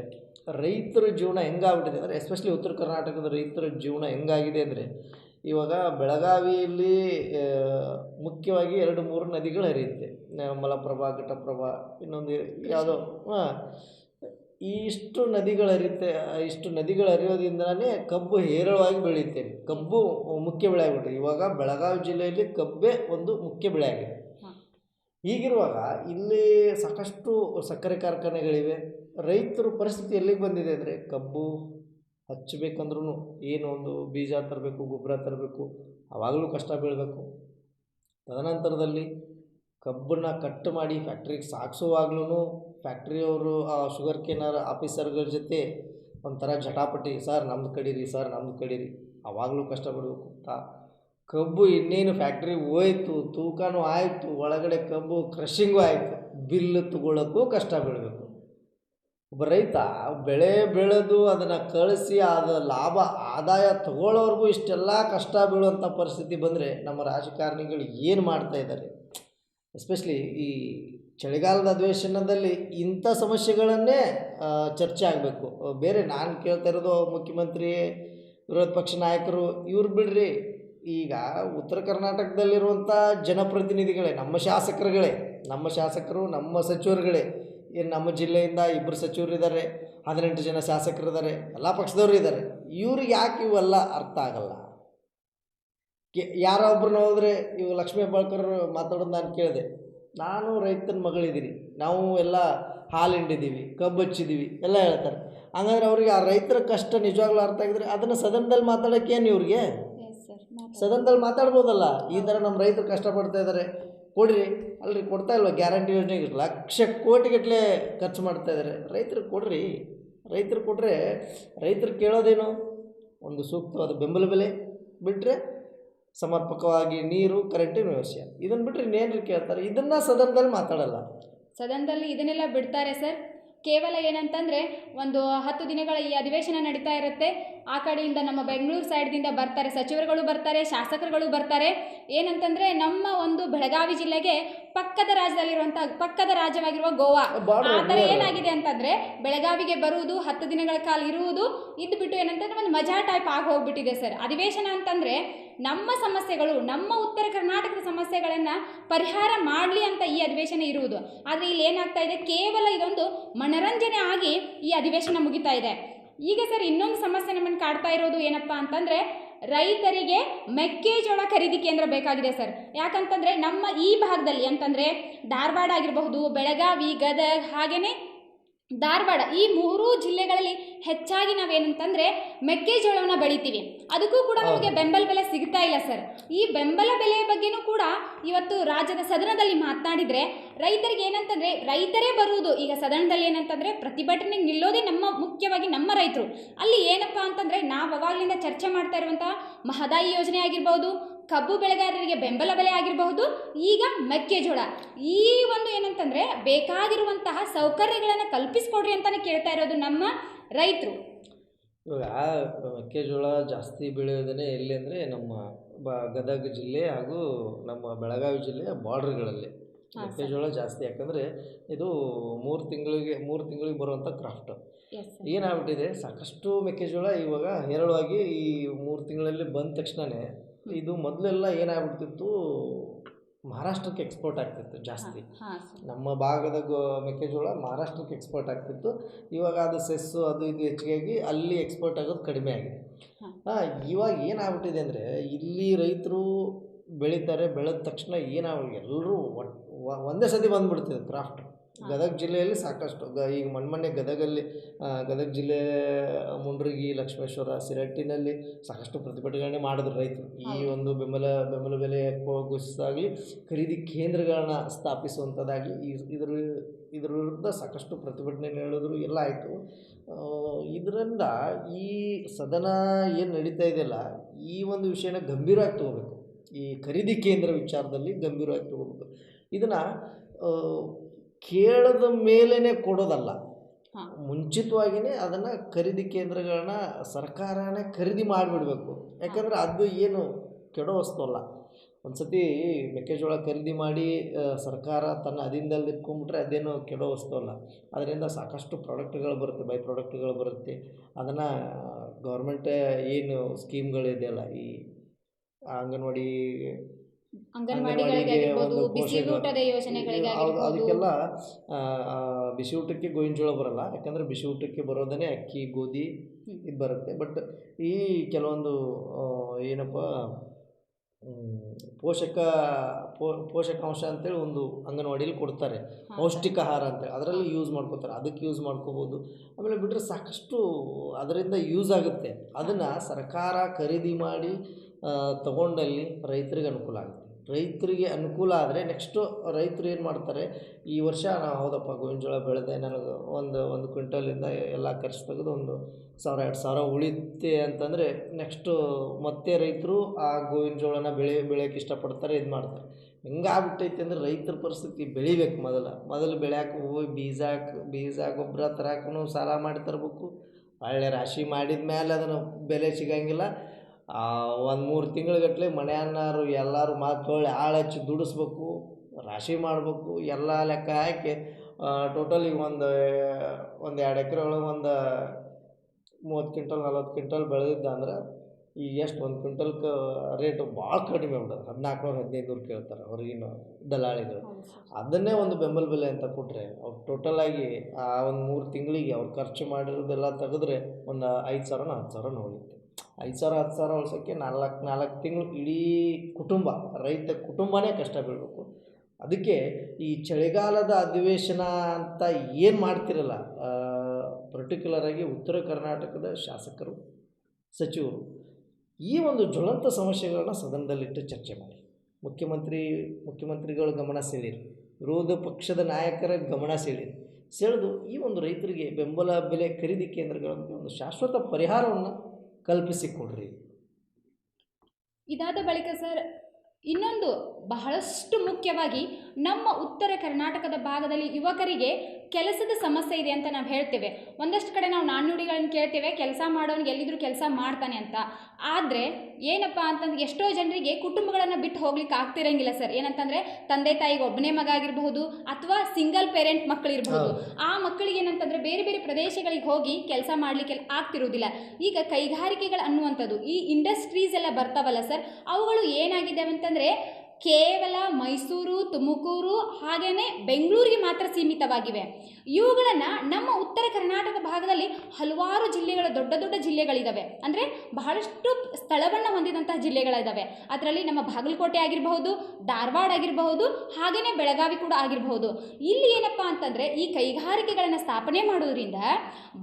ರೈತರ ಜೀವನ ಹೆಂಗಾಗ್ಬಿಟ್ಟಿದೆ ಅಂದರೆ ಎಸ್ಪೆಷಲಿ ಉತ್ತರ ಕರ್ನಾಟಕದ ರೈತರ ಜೀವನ ಹೆಂಗಾಗಿದೆ ಅಂದರೆ ಇವಾಗ ಬೆಳಗಾವಿಯಲ್ಲಿ ಮುಖ್ಯವಾಗಿ ಎರಡು ಮೂರು ನದಿಗಳು ಹರಿಯುತ್ತೆ. ಮಲಪ್ರಭಾ ಘಟಪ್ರಭಾ ಇನ್ನೊಂದು ಯಾವುದೋ ಹಾಂ. ಇಷ್ಟು ನದಿಗಳು ಹರಿಯುತ್ತೆ ಇಷ್ಟು ನದಿಗಳು ಹರಿಯೋದ್ರಿಂದಲೇ ಕಬ್ಬು ಹೇರಳವಾಗಿ ಬೆಳೆಯುತ್ತೆ. ಕಬ್ಬು ಮುಖ್ಯ ಬೆಳೆ ಆಗಿಬಿಟ್ಟು ಇವಾಗ ಬೆಳಗಾವಿ ಜಿಲ್ಲೆಯಲ್ಲಿ ಕಬ್ಬೇ ಒಂದು ಮುಖ್ಯ ಬೆಳೆ ಆಗಿದೆ. ಹೀಗಿರುವಾಗ ಇಲ್ಲಿ ಸಾಕಷ್ಟು ಸಕ್ಕರೆ ಕಾರ್ಖಾನೆಗಳಿವೆ. ರೈತರು ಪರಿಸ್ಥಿತಿ ಎಲ್ಲಿಗೆ ಬಂದಿದೆ ಅಂದರೆ ಕಬ್ಬು ಹಚ್ಚಬೇಕಂದ್ರೂ ಏನು ಒಂದು ಬೀಜ ತರಬೇಕು, ಗೊಬ್ಬರ ತರಬೇಕು, ಆವಾಗಲೂ ಕಷ್ಟ ಬೀಳಬೇಕು. ತದನಂತರದಲ್ಲಿ ಕಬ್ಬನ್ನು ಕಟ್ ಮಾಡಿ ಫ್ಯಾಕ್ಟ್ರಿಗೆ ಸಾಗಿಸುವಾಗ್ಲೂ ಫ್ಯಾಕ್ಟ್ರಿಯವರು ಆ ಶುಗರ್ ಕೇನರ್ ಆಫೀಸರ್ಗಳ ಜೊತೆ ಒಂಥರ ಜಟಾಪಟಿ, ಸರ್, ನಮ್ದು ಕಡೀರಿ, ಸರ್, ನಮ್ದು ಕಡೀರಿ. ಆವಾಗಲೂ ಕಷ್ಟ ಬಿಡಬೇಕು ತಾ ಕಬ್ಬು ಇನ್ನೇನು ಫ್ಯಾಕ್ಟ್ರಿ ಹೋಯ್ತು, ತೂಕನೂ ಆಯಿತು, ಒಳಗಡೆ ಕಬ್ಬು ಕ್ರಷಿಂಗು ಆಯಿತು, ಬಿಲ್ ತಗೊಳ್ಳೋಕ್ಕೂ ಕಷ್ಟ ಬೀಳಬೇಕು. ಒಬ್ಬ ರೈತ ಬೆಳೆ ಬೆಳೆದು ಅದನ್ನು ಕಳಿಸಿ ಅದು ಲಾಭ, ಆದಾಯ ತಗೊಳ್ಳೋರ್ಗೂ ಇಷ್ಟೆಲ್ಲ ಕಷ್ಟ ಬೀಳುವಂಥ ಪರಿಸ್ಥಿತಿ ಬಂದರೆ ನಮ್ಮ ರಾಜಕಾರಣಿಗಳು ಏನು ಮಾಡ್ತಾ ಇದ್ದಾರೆ? ಎಸ್ಪೆಷಲಿ ಈ ಚಳಿಗಾಲದ ಅಧಿವೇಶನದಲ್ಲಿ ಇಂಥ ಸಮಸ್ಯೆಗಳನ್ನೇ ಚರ್ಚೆ ಆಗಬೇಕು. ಬೇರೆ ನಾನು ಕೇಳ್ತಾ ಇರೋದು ಮುಖ್ಯಮಂತ್ರಿ, ವಿರೋಧ ಪಕ್ಷ ನಾಯಕರು, ಇವ್ರು ಬಿಡ್ರಿ. ಈಗ ಉತ್ತರ ಕರ್ನಾಟಕದಲ್ಲಿರುವಂಥ ಜನಪ್ರತಿನಿಧಿಗಳೇ, ನಮ್ಮ ಶಾಸಕರುಗಳೇ, ನಮ್ಮ ಶಾಸಕರು, ನಮ್ಮ ಸಚಿವರುಗಳೇ ಏನು ನಮ್ಮ ಜಿಲ್ಲೆಯಿಂದ ಇಬ್ಬರು ಸಚಿವರು ಇದ್ದಾರೆ ಹದಿನೆಂಟು ಜನ ಶಾಸಕರಿದ್ದಾರೆ ಎಲ್ಲ ಪಕ್ಷದವರು ಇದ್ದಾರೆ ಇವ್ರಿಗೆ ಯಾಕೆ ಇವೆಲ್ಲ ಅರ್ಥ ಆಗಲ್ಲ? ಕೆ ಯಾರೋ ಒಬ್ರನ್ನ ಹೋದರೆ ಇವು ಲಕ್ಷ್ಮೀ ಬಾಳ್ಕರ್ ಮಾತಾಡೋದು ನಾನು ಕೇಳಿದೆ. ನಾನು ರೈತನ ಮಗಳಿದ್ದೀನಿ ನಾವು ಎಲ್ಲ ಹಾಲು ಹಿಂಡಿದ್ದೀವಿ ಕಬ್ಬು ಹಚ್ಚಿದ್ದೀವಿ ಎಲ್ಲ ಹೇಳ್ತಾರೆ. ಹಂಗಂದ್ರೆ ಅವ್ರಿಗೆ ಆ ರೈತರ ಕಷ್ಟ ನಿಜವಾಗ್ಲೂ ಅರ್ಥ ಆಗಿದ್ರೆ ಅದನ್ನು ಸದನದಲ್ಲಿ ಮಾತಾಡೋಕ್ಕೇನು ಏನು ಇವ್ರಿಗೆ? ಸದನದಲ್ಲಿ ಮಾತಾಡ್ಬೋದಲ್ಲ? ಈ ಥರ ನಮ್ಮ ರೈತರು ಕಷ್ಟಪಡ್ತಾ ಇದ್ದಾರೆ ಕೊಡ್ರಿ. ಅಲ್ರಿ, ಕೊಡ್ತಾ ಇಲ್ವ? ಗ್ಯಾರಂಟಿ ಯೋಜನೆಗೆ ಲಕ್ಷ ಕೋಟಿಗಟ್ಟಲೆ ಖರ್ಚು ಮಾಡ್ತಾ ಇದ್ದಾರೆ ರೈತರಿಗೆ ಕೊಡ್ರಿ. ರೈತರು ಕೊಟ್ಟರೆ ರೈತರು ಕೇಳೋದೇನು? ಒಂದು ಸೂಕ್ತವಾದ ಬೆಂಬಲ ಬೆಲೆ ಬಿಟ್ಟರೆ ಸಮರ್ಪಕವಾಗಿ ನೀರು, ಕರೆಂಟಿನ ವ್ಯವಸ್ಥೆ. ಇದನ್ನು ಬಿಟ್ಟರೆ ಇನ್ನೇನು ಕೇಳ್ತಾರೆ? ಇದನ್ನು ಸದನದಲ್ಲಿ ಮಾತಾಡಲ್ಲ. ಸದನದಲ್ಲಿ ಇದನ್ನೆಲ್ಲ ಬಿಡ್ತಾರೆ ಸರ್. ಕೇವಲ ಏನಂತಂದರೆ, ಒಂದು ಹತ್ತು ದಿನಗಳ ಈ ಅಧಿವೇಶನ ನಡೀತಾ ಇರುತ್ತೆ. ಆ ಕಡೆಯಿಂದ ನಮ್ಮ ಬೆಂಗಳೂರು ಸೈಡ್ದಿಂದ ಬರ್ತಾರೆ ಸಚಿವರುಗಳು ಬರ್ತಾರೆ ಶಾಸಕರುಗಳು ಬರ್ತಾರೆ. ಏನಂತಂದರೆ ನಮ್ಮ ಒಂದು ಬೆಳಗಾವಿ ಜಿಲ್ಲೆಗೆ ಪಕ್ಕದ ರಾಜ್ಯದಲ್ಲಿರುವಂಥ ಪಕ್ಕದ ರಾಜ್ಯವಾಗಿರುವ ಗೋವಾ. ಆ ಥರ ಏನಾಗಿದೆ ಅಂತಂದರೆ ಬೆಳಗಾವಿಗೆ ಬರುವುದು ಹತ್ತು ದಿನಗಳ ಕಾಲ ಇರುವುದು ಇದ್ದುಬಿಟ್ಟು ಏನಂತಂದ್ರೆ ಒಂದು ಮಜಾ ಟೈಪ್ ಆಗಿ ಹೋಗ್ಬಿಟ್ಟಿದೆ ಸರ್. ಅಧಿವೇಶನ ಅಂತಂದರೆ ನಮ್ಮ ಸಮಸ್ಯೆಗಳು ನಮ್ಮ ಉತ್ತರ ಕರ್ನಾಟಕದ ಸಮಸ್ಯೆಗಳನ್ನು ಪರಿಹಾರ ಮಾಡಲಿ ಅಂತ ಈ ಅಧಿವೇಶನ ಇರುವುದು. ಆದರೆ ಇಲ್ಲಿ ಏನಾಗ್ತಾ ಇದೆ ಕೇವಲ ಇದೊಂದು ಮನರಂಜನೆ ಆಗಿ ಈ ಅಧಿವೇಶನ ಮುಗಿತಾ ಇದೆ. ಈಗ ಸರ್ ಇನ್ನೊಂದು ಸಮಸ್ಯೆ ನಮ್ಮನ್ನು ಕಾಡ್ತಾ ಇರೋದು ಏನಪ್ಪ ಅಂತಂದರೆ ರೈತರಿಗೆ ಮೆಕ್ಕೆಜೋಳ ಖರೀದಿ ಕೇಂದ್ರ ಬೇಕಾಗಿದೆ ಸರ್. ಯಾಕಂತಂದರೆ ನಮ್ಮ ಈ ಭಾಗದಲ್ಲಿ ಅಂತಂದರೆ ಧಾರವಾಡ ಆಗಿರಬಹುದು, ಬೆಳಗಾವಿ, ಗದಗ ಹಾಗೆಯೇ ಧಾರವಾಡ ಈ ಮೂರೂ ಜಿಲ್ಲೆಗಳಲ್ಲಿ ಹೆಚ್ಚಾಗಿ ನಾವೇನಂತಂದರೆ ಮೆಕ್ಕೆಜೋಳವನ್ನು ಬೆಳಿತೀವಿ. ಅದಕ್ಕೂ ಕೂಡ ನಮಗೆ ಬೆಂಬಲ ಬೆಲೆ ಸಿಗ್ತಾ ಇಲ್ಲ ಸರ್. ಈ ಬೆಂಬಲ ಬೆಲೆಯ ಬಗ್ಗೆನೂ ಕೂಡ ಇವತ್ತು ರಾಜ್ಯದ ಸದನದಲ್ಲಿ ಮಾತನಾಡಿದರೆ ರೈತರಿಗೆ ಏನಂತಂದರೆ ರೈತರೇ ಬರುವುದು. ಈಗ ಸದನದಲ್ಲಿ ಏನಂತಂದರೆ ಪ್ರತಿಭಟನೆ ನಿಲ್ಲೋದೇ ನಮ್ಮ ಮುಖ್ಯವಾಗಿ ನಮ್ಮ ರೈತರು. ಅಲ್ಲಿ ಏನಪ್ಪ ಅಂತಂದರೆ ನಾವು ಅವಾಗಲಿಂದ ಚರ್ಚೆ ಮಾಡ್ತಾ ಇರುವಂತಹ ಮಹದಾಯಿ ಯೋಜನೆ ಆಗಿರ್ಬೋದು ಕಬ್ಬು ಬೆಳೆಗಾರರಿಗೆ ಬೆಂಬಲ ಬೆಲೆ ಆಗಿರಬಹುದು ಈಗ ಮೆಕ್ಕೆಜೋಳ. ಈ ಒಂದು ಏನಂತಂದರೆ ಬೇಕಾಗಿರುವಂತಹ ಸೌಕರ್ಯಗಳನ್ನು ಕಲ್ಪಿಸ್ಕೊಡ್ರಿ ಅಂತಾನೆ ಕೇಳ್ತಾ ಇರೋದು ನಮ್ಮ ರೈತರು. ಇವಾಗ ಮೆಕ್ಕೆಜೋಳ ಜಾಸ್ತಿ ಬೆಳೆಯೋದನ್ನೇ ಎಲ್ಲಿ ಅಂದರೆ ನಮ್ಮ ಬ ಗದಗ ಜಿಲ್ಲೆ ಹಾಗೂ ನಮ್ಮ ಬೆಳಗಾವಿ ಜಿಲ್ಲೆಯ ಬಾರ್ಡ್ರ್ಗಳಲ್ಲಿ. ಮೆಕ್ಕೆಜೋಳ ಜಾಸ್ತಿ ಯಾಕಂದರೆ ಇದು ಮೂರು ತಿಂಗಳಿಗೆ ಮೂರು ತಿಂಗಳಿಗೆ ಬರುವಂಥ ಕ್ರಾಫ್ಟ್. ಏನಾಗ್ಬಿಟ್ಟಿದೆ ಸಾಕಷ್ಟು ಮೆಕ್ಕೆಜೋಳ ಇವಾಗ ಹೇರಳವಾಗಿ ಈ ಮೂರು ತಿಂಗಳಲ್ಲಿ ಬಂದ ತಕ್ಷಣವೇ ಇದು ಮೊದಲೆಲ್ಲ ಏನಾಗ್ಬಿಡ್ತಿತ್ತು ಮಹಾರಾಷ್ಟ್ರಕ್ಕೆ ಎಕ್ಸ್ಪೋರ್ಟ್ ಆಗ್ತಿತ್ತು ಜಾಸ್ತಿ. ನಮ್ಮ ಭಾಗದ ಗೋ ಮೆಕ್ಕೆಜೋಳ ಮಹಾರಾಷ್ಟ್ರಕ್ಕೆ ಎಕ್ಸ್ಪೋರ್ಟ್ ಆಗ್ತಿತ್ತು. ಇವಾಗ ಅದು ಸೆಸ್ಸು ಅದು ಇದು ಹೆಚ್ಚಿಗಾಗಿ ಅಲ್ಲಿ ಎಕ್ಸ್ಪೋರ್ಟ್ ಆಗೋದು ಕಡಿಮೆ ಆಗಿದೆ. ಇವಾಗ ಏನಾಗ್ಬಿಟ್ಟಿದೆ ಅಂದರೆ ಇಲ್ಲಿ ರೈತರು ಬೆಳೀತಾರೆ ಬೆಳೆದ ತಕ್ಷಣ ಏನಾಗ ಎಲ್ಲರೂ ಒಂದೇ ಸತಿ ಬಂದ್ಬಿಡ್ತಿದೆ ಕ್ರಾಫ್ಟ್ ಗದಗ ಜಿಲ್ಲೆಯಲ್ಲಿ ಸಾಕಷ್ಟು. ಗ ಈಗ ಮಣ್ಮಣ್ಣೆ ಗದಗಲ್ಲಿ ಗದಗ ಜಿಲ್ಲೆ ಮುಂಡ್ರಿಗಿ ಲಕ್ಷ್ಮೇಶ್ವರ ಸಿರಟ್ಟಿನಲ್ಲಿ ಸಾಕಷ್ಟು ಪ್ರತಿಭಟನೆ ಮಾಡಿದ್ರು ರೈತರು. ಈ ಒಂದು ಬೆಂಬಲ ಬೆಂಬಲ ಬೆಲೆ ಘೋಷಿಸಾಗಲಿ ಖರೀದಿ ಕೇಂದ್ರಗಳನ್ನ ಸ್ಥಾಪಿಸುವಂಥದ್ದಾಗಲಿ ಇದ್ರ ಇದ್ರ ವಿರುದ್ಧ ಸಾಕಷ್ಟು ಪ್ರತಿಭಟನೆ ಹೇಳಿದ್ರು ಎಲ್ಲ ಆಯಿತು. ಇದರಿಂದ ಈ ಸದನ ಏನು ನಡೀತಾ ಇದೆಯಲ್ಲ ಈ ಒಂದು ವಿಷಯನ ಗಂಭೀರವಾಗಿ ತಗೋಬೇಕು. ಈ ಖರೀದಿ ಕೇಂದ್ರ ವಿಚಾರದಲ್ಲಿ ಗಂಭೀರವಾಗಿ ತಗೋಬೇಕು. ಇದನ್ನು ಕೇಳದ ಮೇಲೇ ಕೊಡೋದಲ್ಲ. ಮುಂಚಿತವಾಗಿನೇ ಮುಂಚಿತವಾಗಿಯೇ ಅದನ್ನು ಖರೀದಿ ಕೇಂದ್ರಗಳನ್ನ ಸರ್ಕಾರನೇ ಖರೀದಿ ಮಾಡಿಬಿಡ್ಬೇಕು. ಯಾಕಂದರೆ ಅದು ಏನು ಕೆಡೋ ವಸ್ತು ಅಲ್ಲ. ಒಂದು ಸತಿ ಮೆಕ್ಕೆಜೋಳ ಖರೀದಿ ಮಾಡಿ ಸರ್ಕಾರ ತನ್ನ ಅಧೀನದಲ್ಲಿ ಇಟ್ಕೊಂಡ್ಬಿಟ್ರೆ ಅದೇನು ಕೆಡೋ ವಸ್ತು ಅಲ್ಲ. ಅದರಿಂದ ಸಾಕಷ್ಟು ಪ್ರಾಡಕ್ಟ್ಗಳು ಬರುತ್ತೆ ಬೈ ಪ್ರಾಡಕ್ಟ್ಗಳು ಬರುತ್ತೆ. ಅದನ್ನು ಗೌರ್ಮೆಂಟೇ ಏನು ಸ್ಕೀಮ್ಗಳಿದೆಯಲ್ಲ ಈ ಅಂಗನವಾಡಿ ಅದಕ್ಕೆಲ್ಲ ಬಿಸಿ ಊಟಕ್ಕೆ ಗೋವಿನ ಜೋಳ ಬರಲ್ಲ. ಯಾಕಂದ್ರೆ ಬಿಸಿ ಊಟಕ್ಕೆ ಬರೋದನ್ನೇ ಅಕ್ಕಿ ಗೋಧಿ ಇದು ಬರುತ್ತೆ. ಬಟ್ ಈ ಕೆಲವೊಂದು ಏನಪ್ಪ ಪೋಷಕ ಪೋಷಕಾಂಶ ಅಂತೇಳಿ ಒಂದು ಅಂಗನವಾಡಿಯಲ್ಲಿ ಕೊಡ್ತಾರೆ. ಪೌಷ್ಟಿಕ ಆಹಾರ ಅಂತೇಳಿ. ಅದರಲ್ಲಿ ಯೂಸ್ ಮಾಡ್ಕೋತಾರೆ. ಅದಕ್ಕೆ ಯೂಸ್ ಮಾಡ್ಕೋಬೋದು. ಆಮೇಲೆ ಬಿಟ್ಟರೆ ಸಾಕಷ್ಟು ಅದರಿಂದ ಯೂಸ್ ಆಗುತ್ತೆ. ಅದನ್ನು ಸರ್ಕಾರ ಖರೀದಿ ಮಾಡಿ ತಗೊಂಡಲ್ಲಿ ರೈತರಿಗೆ ಅನುಕೂಲ ಆಗುತ್ತೆ. ರೈತರಿಗೆ ಅನುಕೂಲ ಆದರೆ ನೆಕ್ಸ್ಟು ರೈತರು ಏನು ಮಾಡ್ತಾರೆ, ಈ ವರ್ಷ ನಾವು ಹೌದಪ್ಪ ಗೋವಿನ ಜೋಳ ಬೆಳೆದೆ, ನನಗೆ ಒಂದು ಒಂದು ಕ್ವಿಂಟಲಿಂದ ಎಲ್ಲ ಖರ್ಚು ತೆಗೆದು ಒಂದು ಸಾವಿರ, ಎರಡು ಸಾವಿರ ಉಳಿತೆ ಅಂತಂದರೆ ನೆಕ್ಸ್ಟು ಮತ್ತೆ ರೈತರು ಆ ಗೋವಿನ ಜೋಳನ ಬೆಳೆ, ಬೆಳೆಯೋಕೆ ಇಷ್ಟಪಡ್ತಾರೆ, ಇದು ಮಾಡ್ತಾರೆ. ಹೆಂಗಾಗ್ಬಿಟ್ಟೈತೆ ಅಂದ್ರೆ ರೈತರ ಪರಿಸ್ಥಿತಿ ಬೆಳಿಬೇಕು ಮೊದಲು. ಮೊದಲು ಬೆಳೆಯಕ್ಕೆ ಹೋಗಿ ಬೀಜ ಬೀಜ ಗೊಬ್ಬರ ತರಾಕೂ ಸಾಲ ಮಾಡಿ ತರಬೇಕು. ಒಳ್ಳೆ ರಾಶಿ ಮಾಡಿದ ಮೇಲೆ ಅದನ್ನು ಬೆಲೆ ಸಿಗಂಗಿಲ್ಲ. ಒಂದು ಮೂರು ತಿಂಗಳಗಟ್ಟಲೆ ಮನೆಯನ್ನಾರು ಎಲ್ಲರೂ ಮಾತು ಹೊಳ್ಳಿ ಆಳು ಹಚ್ಚಿ ದುಡಿಸ್ಬೇಕು ರಾಶಿ ಮಾಡಬೇಕು ಎಲ್ಲ ಲೆಕ್ಕ ಹಾಕಿ ಟೋಟಲ್ ಈಗ ಒಂದು ಒಂದು ಎರಡು ಎಕರೆ ಒಳಗೆ ಒಂದು ಮೂವತ್ತು ಕ್ವಿಂಟಲ್ ನಲ್ವತ್ತು ಕ್ವಿಂಟಲ್ ಬೆಳೆದಿದ್ದ ಅಂದ್ರೆ ಈಗ ಎಷ್ಟು ಒಂದು ಕ್ವಿಂಟಲ್ಕ ರೇಟ್ ಭಾಳ ಕಡಿಮೆ ಆಗ್ಬಿಡೋದು ಹದಿನಾಲ್ಕು ನೂರು ಹದಿನೈದು ನೂರು ಕೇಳ್ತಾರೆ ಹೊರಗಿನ ದಲ್ಲಾಳಿಗಳು. ಅದನ್ನೇ ಒಂದು ಬೆಂಬಲ ಬೆಲೆ ಅಂತ ಕೊಟ್ಟರೆ ಅವ್ರು ಟೋಟಲಾಗಿ ಆ ಒಂದು ಮೂರು ತಿಂಗಳಿಗೆ ಅವ್ರು ಖರ್ಚು ಮಾಡಿರೋದೆಲ್ಲ ತೆಗೆದ್ರೆ ಒಂದು ಐದು ಸಾವಿರನ ಹತ್ತು ಸಾವಿರ ಉಳಿಯುತ್ತೆ ಐದು ಸಾವಿರ, ಹತ್ತು ಸಾವಿರ ಉಳ್ಸೋಕ್ಕೆ ನಾಲ್ಕು ನಾಲ್ಕು ತಿಂಗಳು ಇಡೀ ಕುಟುಂಬ, ರೈತ ಕುಟುಂಬನೇ ಕಷ್ಟ ಬೀಳಬೇಕು. ಅದಕ್ಕೆ ಈ ಚಳಿಗಾಲದ ಅಧಿವೇಶನ ಅಂತ ಏನು ಮಾಡ್ತಿರಲ್ಲ ಪರ್ಟಿಕ್ಯುಲರಾಗಿ ಉತ್ತರ ಕರ್ನಾಟಕದ ಶಾಸಕರು, ಸಚಿವರು, ಈ ಒಂದು ಜ್ವಲಂತ ಸಮಸ್ಯೆಗಳನ್ನ ಸದನದಲ್ಲಿಟ್ಟು ಚರ್ಚೆ ಮಾಡಿ. ಮುಖ್ಯಮಂತ್ರಿ, ಮುಖ್ಯಮಂತ್ರಿಗಳ ಗಮನ ಸೆಳೀರಿ ವಿರೋಧ ಪಕ್ಷದ ನಾಯಕರ ಗಮನ ಸೆಳೀರಿ ಸೆಳೆದು ಈ ಒಂದು ರೈತರಿಗೆ ಬೆಂಬಲ, ಬೆಲೆ, ಖರೀದಿ ಕೇಂದ್ರಗಳಿಗೆ ಒಂದು ಶಾಶ್ವತ ಪರಿಹಾರವನ್ನು ಕಲ್ಪಿಸಿಕೊಡ್ರಿ. ಇದಾದ ಬಳಿಕ ಸರ್ ಇನ್ನೊಂದು ಬಹಳಷ್ಟು ಮುಖ್ಯವಾಗಿ ನಮ್ಮ ಉತ್ತರ ಕರ್ನಾಟಕದ ಭಾಗದಲ್ಲಿ ಯುವಕರಿಗೆ ಕೆಲಸದ ಸಮಸ್ಯೆ ಇದೆ ಅಂತ ನಾವು ಹೇಳ್ತೇವೆ. ಒಂದಷ್ಟು ಕಡೆ ನಾವು ನಾಣ್ಣುಡಿಗಳನ್ನು ಕೇಳ್ತೇವೆ ಕೆಲಸ ಮಾಡೋನಿಗೆ ಎಲ್ಲಿದ್ರೂ ಕೆಲಸ ಮಾಡ್ತಾನೆ ಅಂತ. ಆದರೆ ಏನಪ್ಪ ಅಂತಂದ್ರೆ ಎಷ್ಟೋ ಜನರಿಗೆ ಕುಟುಂಬಗಳನ್ನು ಬಿಟ್ಟು ಹೋಗ್ಲಿಕ್ಕೆ ಆಗ್ತಿರಂಗಿಲ್ಲ ಸರ್. ಏನಂತಂದ್ರೆ ತಂದೆ ತಾಯಿಗೆ ಒಬ್ಬನೇ ಮಗ ಆಗಿರಬಹುದು ಅಥವಾ ಸಿಂಗಲ್ ಪೇರೆಂಟ್ ಮಕ್ಕಳಿರಬಹುದು. ಆ ಮಕ್ಕಳಿಗೆ ಏನಂತಂದರೆ ಬೇರೆ ಬೇರೆ ಪ್ರದೇಶಗಳಿಗೆ ಹೋಗಿ ಕೆಲಸ ಮಾಡಲಿಕ್ಕೆ ಆಗ್ತಿರುವುದಿಲ್ಲ ಈಗ ಕೈಗಾರಿಕೆಗಳು ಅನ್ನುವಂಥದ್ದು ಈ ಇಂಡಸ್ಟ್ರೀಸ್ ಎಲ್ಲ ಬರ್ತಾವಲ್ಲ ಸರ್ ಅವುಗಳು ಏನಾಗಿದ್ದಾವೆ ಅಂತಂದರೆ ಕೇವಲ ಮೈಸೂರು, ತುಮಕೂರು ಹಾಗೆಯೇ ಬೆಂಗಳೂರಿಗೆ ಮಾತ್ರ ಸೀಮಿತವಾಗಿವೆ. ಇವುಗಳನ್ನು ನಮ್ಮ ಉತ್ತರ ಕರ್ನಾಟಕ ಭಾಗದಲ್ಲಿ ಹಲವಾರು ಜಿಲ್ಲೆಗಳ, ದೊಡ್ಡ ದೊಡ್ಡ ಜಿಲ್ಲೆಗಳಿದ್ದಾವೆ ಅಂದರೆ ಬಹಳಷ್ಟು ಸ್ಥಳವನ್ನು ಹೊಂದಿದಂತಹ ಜಿಲ್ಲೆಗಳಿದ್ದಾವೆ ಅದರಲ್ಲಿ ನಮ್ಮ ಬಾಗಲಕೋಟೆ ಆಗಿರಬಹುದು, ಧಾರವಾಡ ಆಗಿರಬಹುದು ಹಾಗೆಯೇ ಬೆಳಗಾವಿ ಕೂಡ ಆಗಿರಬಹುದು. ಇಲ್ಲಿ ಏನಪ್ಪ ಅಂತಂದರೆ ಈ ಕೈಗಾರಿಕೆಗಳನ್ನು ಸ್ಥಾಪನೆ ಮಾಡೋದ್ರಿಂದ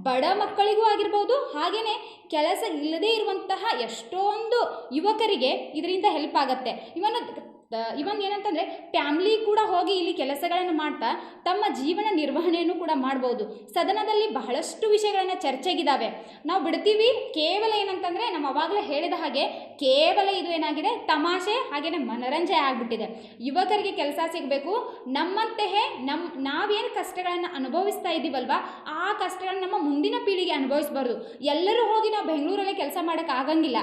ಬಡ ಮಕ್ಕಳಿಗೂ ಆಗಿರಬಹುದು ಹಾಗೆಯೇ ಕೆಲಸ ಇಲ್ಲದೇ ಇರುವಂತಹ ಎಷ್ಟೊಂದು ಯುವಕರಿಗೆ ಇದರಿಂದ ಹೆಲ್ಪ್ ಆಗುತ್ತೆ. ಇವನು ಇವನ್ ಏನಂತಂದರೆ ಫ್ಯಾಮ್ಲಿ ಕೂಡ ಹೋಗಿ ಇಲ್ಲಿ ಕೆಲಸಗಳನ್ನು ಮಾಡ್ತಾ ತಮ್ಮ ಜೀವನ ನಿರ್ವಹಣೆಯನ್ನು ಕೂಡ ಮಾಡ್ಬೋದು. ಸದನದಲ್ಲಿ ಬಹಳಷ್ಟು ವಿಷಯಗಳನ್ನು ಚರ್ಚೆಗಿದ್ದಾವೆ ನಾವು ಬಿಡ್ತೀವಿ, ಕೇವಲ ಏನಂತಂದರೆ ನಮ್ಮ ಅವಾಗಲೇ ಹೇಳಿದ ಹಾಗೆ ಕೇವಲ ಇದು ಏನಾಗಿದೆ, ತಮಾಷೆ ಹಾಗೆಯೇ ಮನರಂಜನೆ ಆಗಿಬಿಟ್ಟಿದೆ. ಯುವಕರಿಗೆ ಕೆಲಸ ಸಿಗಬೇಕು, ನಮ್ಮಂತೆಯೇ ನಮ್ಮ ನಾವೇನು ಕಷ್ಟಗಳನ್ನು ಅನುಭವಿಸ್ತಾ ಇದ್ದೀವಲ್ವ, ಆ ಕಷ್ಟಗಳನ್ನ ನಮ್ಮ ಮುಂದಿನ ಪೀಳಿಗೆ ಅನುಭವಿಸಬಾರ್ದು. ಎಲ್ಲರೂ ಹೋಗಿ ನಾವು ಬೆಂಗಳೂರಲ್ಲೇ ಕೆಲಸ ಮಾಡೋಕ್ಕೆ ಆಗಂಗಿಲ್ಲ.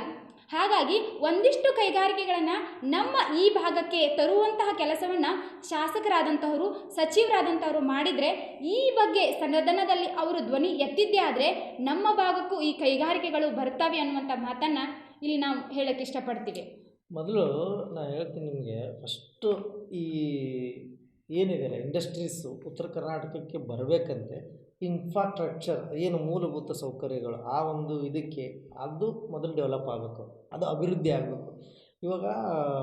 ಹಾಗಾಗಿ ಒಂದಿಷ್ಟು ಕೈಗಾರಿಕೆಗಳನ್ನು ನಮ್ಮ ಈ ಭಾಗಕ್ಕೆ ತರುವಂತಹ ಕೆಲಸವನ್ನು ಶಾಸಕರಾದಂತಹವರು ಸಚಿವರಾದಂಥವರು ಮಾಡಿದರೆ ಈ ಬಗ್ಗೆ ಸದನದಲ್ಲಿ ಅವರು ಧ್ವನಿ ಎತ್ತಿದ್ದೇ ಆದರೆ ನಮ್ಮ ಭಾಗಕ್ಕೂ ಈ ಕೈಗಾರಿಕೆಗಳು ಬರ್ತವೆ ಅನ್ನುವಂಥ ಮಾತನ್ನು ಇಲ್ಲಿ ನಾವು ಹೇಳಕ್ಕೆ ಇಷ್ಟಪಡ್ತೀವಿ. ಮೊದಲು ನಾನು ಹೇಳ್ತೀನಿ ನಿಮಗೆ ಫಸ್ಟು ಈ ಏನಿದೆ ಇಂಡಸ್ಟ್ರೀಸು ಉತ್ತರ ಕರ್ನಾಟಕಕ್ಕೆ ಬರಬೇಕಂತೆ. ಇನ್ಫ್ರಾಸ್ಟ್ರಕ್ಚರ್ ಏನು ಮೂಲಭೂತ ಸೌಕರ್ಯಗಳು, ಆ ಒಂದು ಇದಕ್ಕೆ ಅದು ಮೊದಲು ಡೆವಲಪ್ ಆಗಬೇಕು. ಅದು ಅಭಿವೃದ್ಧಿ ಆಗಬೇಕು. ಇವಾಗ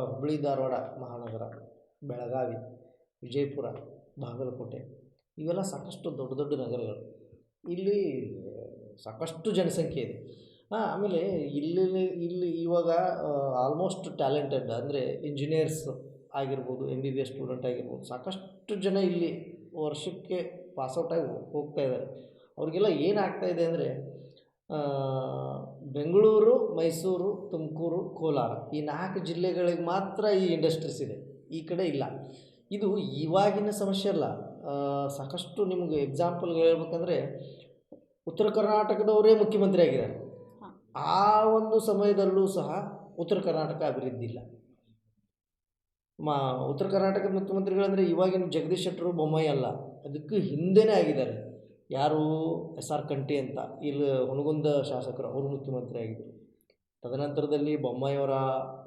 ಹುಬ್ಬಳ್ಳಿ ಧಾರವಾಡ, ಮಹಾನಗರ, ಬೆಳಗಾವಿ, ವಿಜಯಪುರ, ಬಾಗಲಕೋಟೆ, ಇವೆಲ್ಲ ಸಾಕಷ್ಟು ದೊಡ್ಡ ದೊಡ್ಡ ನಗರಗಳು. ಇಲ್ಲಿ ಸಾಕಷ್ಟು ಜನಸಂಖ್ಯೆ ಇದೆ. ಹಾಂ, ಆಮೇಲೆ ಇಲ್ಲಿ ಇಲ್ಲಿ ಇವಾಗ ಆಲ್ಮೋಸ್ಟ್ ಟ್ಯಾಲೆಂಟೆಡ್ ಅಂದರೆ ಇಂಜಿನಿಯರ್ಸ್ ಆಗಿರ್ಬೋದು M B B S student ಆಗಿರ್ಬೋದು, ಸಾಕಷ್ಟು ಜನ ಇಲ್ಲಿ ವರ್ಷಕ್ಕೆ ಪಾಸೌಟಾಗಿ ಹೋಗ್ತಾ ಇದ್ದಾರೆ. ಅವ್ರಿಗೆಲ್ಲ ಏನಾಗ್ತಾ ಇದೆ ಅಂದರೆ ಬೆಂಗಳೂರು ಮೈಸೂರು ತುಮಕೂರು ಕೋಲಾರ ಈ ನಾಲ್ಕು ಜಿಲ್ಲೆಗಳಿಗೆ ಮಾತ್ರ ಈ ಇಂಡಸ್ಟ್ರೀಸ್ ಇದೆ. ಈ ಕಡೆ ಇಲ್ಲ. ಇದು ಇವಾಗಿನ ಸಮಸ್ಯೆ ಅಲ್ಲ. ಸಾಕಷ್ಟು ನಿಮಗೆ ಎಕ್ಸಾಂಪಲ್ಗೆ ಹೇಳ್ಬೇಕಂದ್ರೆ ಉತ್ತರ ಕರ್ನಾಟಕದವರೇ ಮುಖ್ಯಮಂತ್ರಿ ಆಗಿದ್ದಾರೆ. ಆ ಒಂದು ಸಮಯದಲ್ಲೂ ಸಹ ಉತ್ತರ ಕರ್ನಾಟಕ ಅಭಿವೃದ್ಧಿ ಇಲ್ಲ. ಮಾ, ಉತ್ತರ ಕರ್ನಾಟಕದ ಮುಖ್ಯಮಂತ್ರಿಗಳಂದರೆ ಇವಾಗಿನ ಜಗದೀಶ್ ಶೆಟ್ಟರು ಬೊಮ್ಮಾಯಿ ಅಲ್ಲ. ಅದಕ್ಕೂ ಹಿಂದೆನೆ ಆಗಿದ್ದಾರೆ. ಯಾರು ಎಸ್ ಆರ್ ಕಂಠಿ ಅಂತ. ಇಲ್ಲಿ ಹುನಗುಂದ ಶಾಸಕರು, ಅವರು ಮುಖ್ಯಮಂತ್ರಿ ಆಗಿದ್ದರು ತದನಂತರದಲ್ಲಿ ಬೊಮ್ಮಾಯಿಯವರ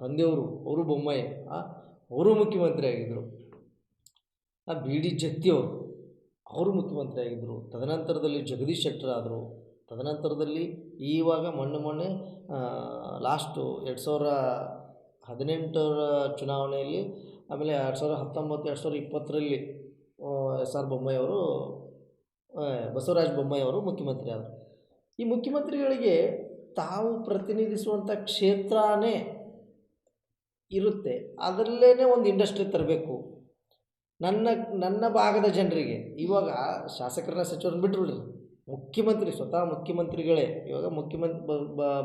ತಂದೆಯವರು, ಅವರು ಬೊಮ್ಮಾಯಿ ಅವರು ಮುಖ್ಯಮಂತ್ರಿ ಆಗಿದ್ದರು ಬಿ ಡಿ ಜತ್ತಿಯವರು ಅವರು ಮುಖ್ಯಮಂತ್ರಿ ಆಗಿದ್ದರು ತದನಂತರದಲ್ಲಿ ಜಗದೀಶ್ ಶೆಟ್ಟರ್ ಆದರು ತದನಂತರದಲ್ಲಿ ಈವಾಗ ಮೊನ್ನೆ ಮೊನ್ನೆ ಲಾಸ್ಟು ಎರಡು ಸಾವಿರ ಹದಿನೆಂಟರ ಚುನಾವಣೆಯಲ್ಲಿ, ಆಮೇಲೆ ಎರಡು ಸಾವಿರದ ಹತ್ತೊಂಬತ್ತು, ಎರಡು ಸಾವಿರದ ಇಪ್ಪತ್ತರಲ್ಲಿ ಎಸ್ ಆರ್ ಬೊಮ್ಮಾಯಿ ಅವರು ಬಸವರಾಜ ಬೊಮ್ಮಾಯಿ ಅವರು ಮುಖ್ಯಮಂತ್ರಿ ಆದರು. ಈ ಮುಖ್ಯಮಂತ್ರಿಗಳಿಗೆ ತಾವು ಪ್ರತಿನಿಧಿಸುವಂಥ ಕ್ಷೇತ್ರನೇ ಇರುತ್ತೆ. ಅದರಲ್ಲೇ ಒಂದು ಇಂಡಸ್ಟ್ರಿ ತರಬೇಕು. ನನ್ನ ನನ್ನ ಭಾಗದ ಜನರಿಗೆ. ಇವಾಗ ಶಾಸಕರನ್ನ ಸಚಿವರನ್ನ ಬಿಟ್ಬಿಡ್ರಿ. ಮುಖ್ಯಮಂತ್ರಿ, ಸ್ವತಃ ಮುಖ್ಯಮಂತ್ರಿಗಳೇ. ಇವಾಗ ಮುಖ್ಯಮಂತ್ರಿ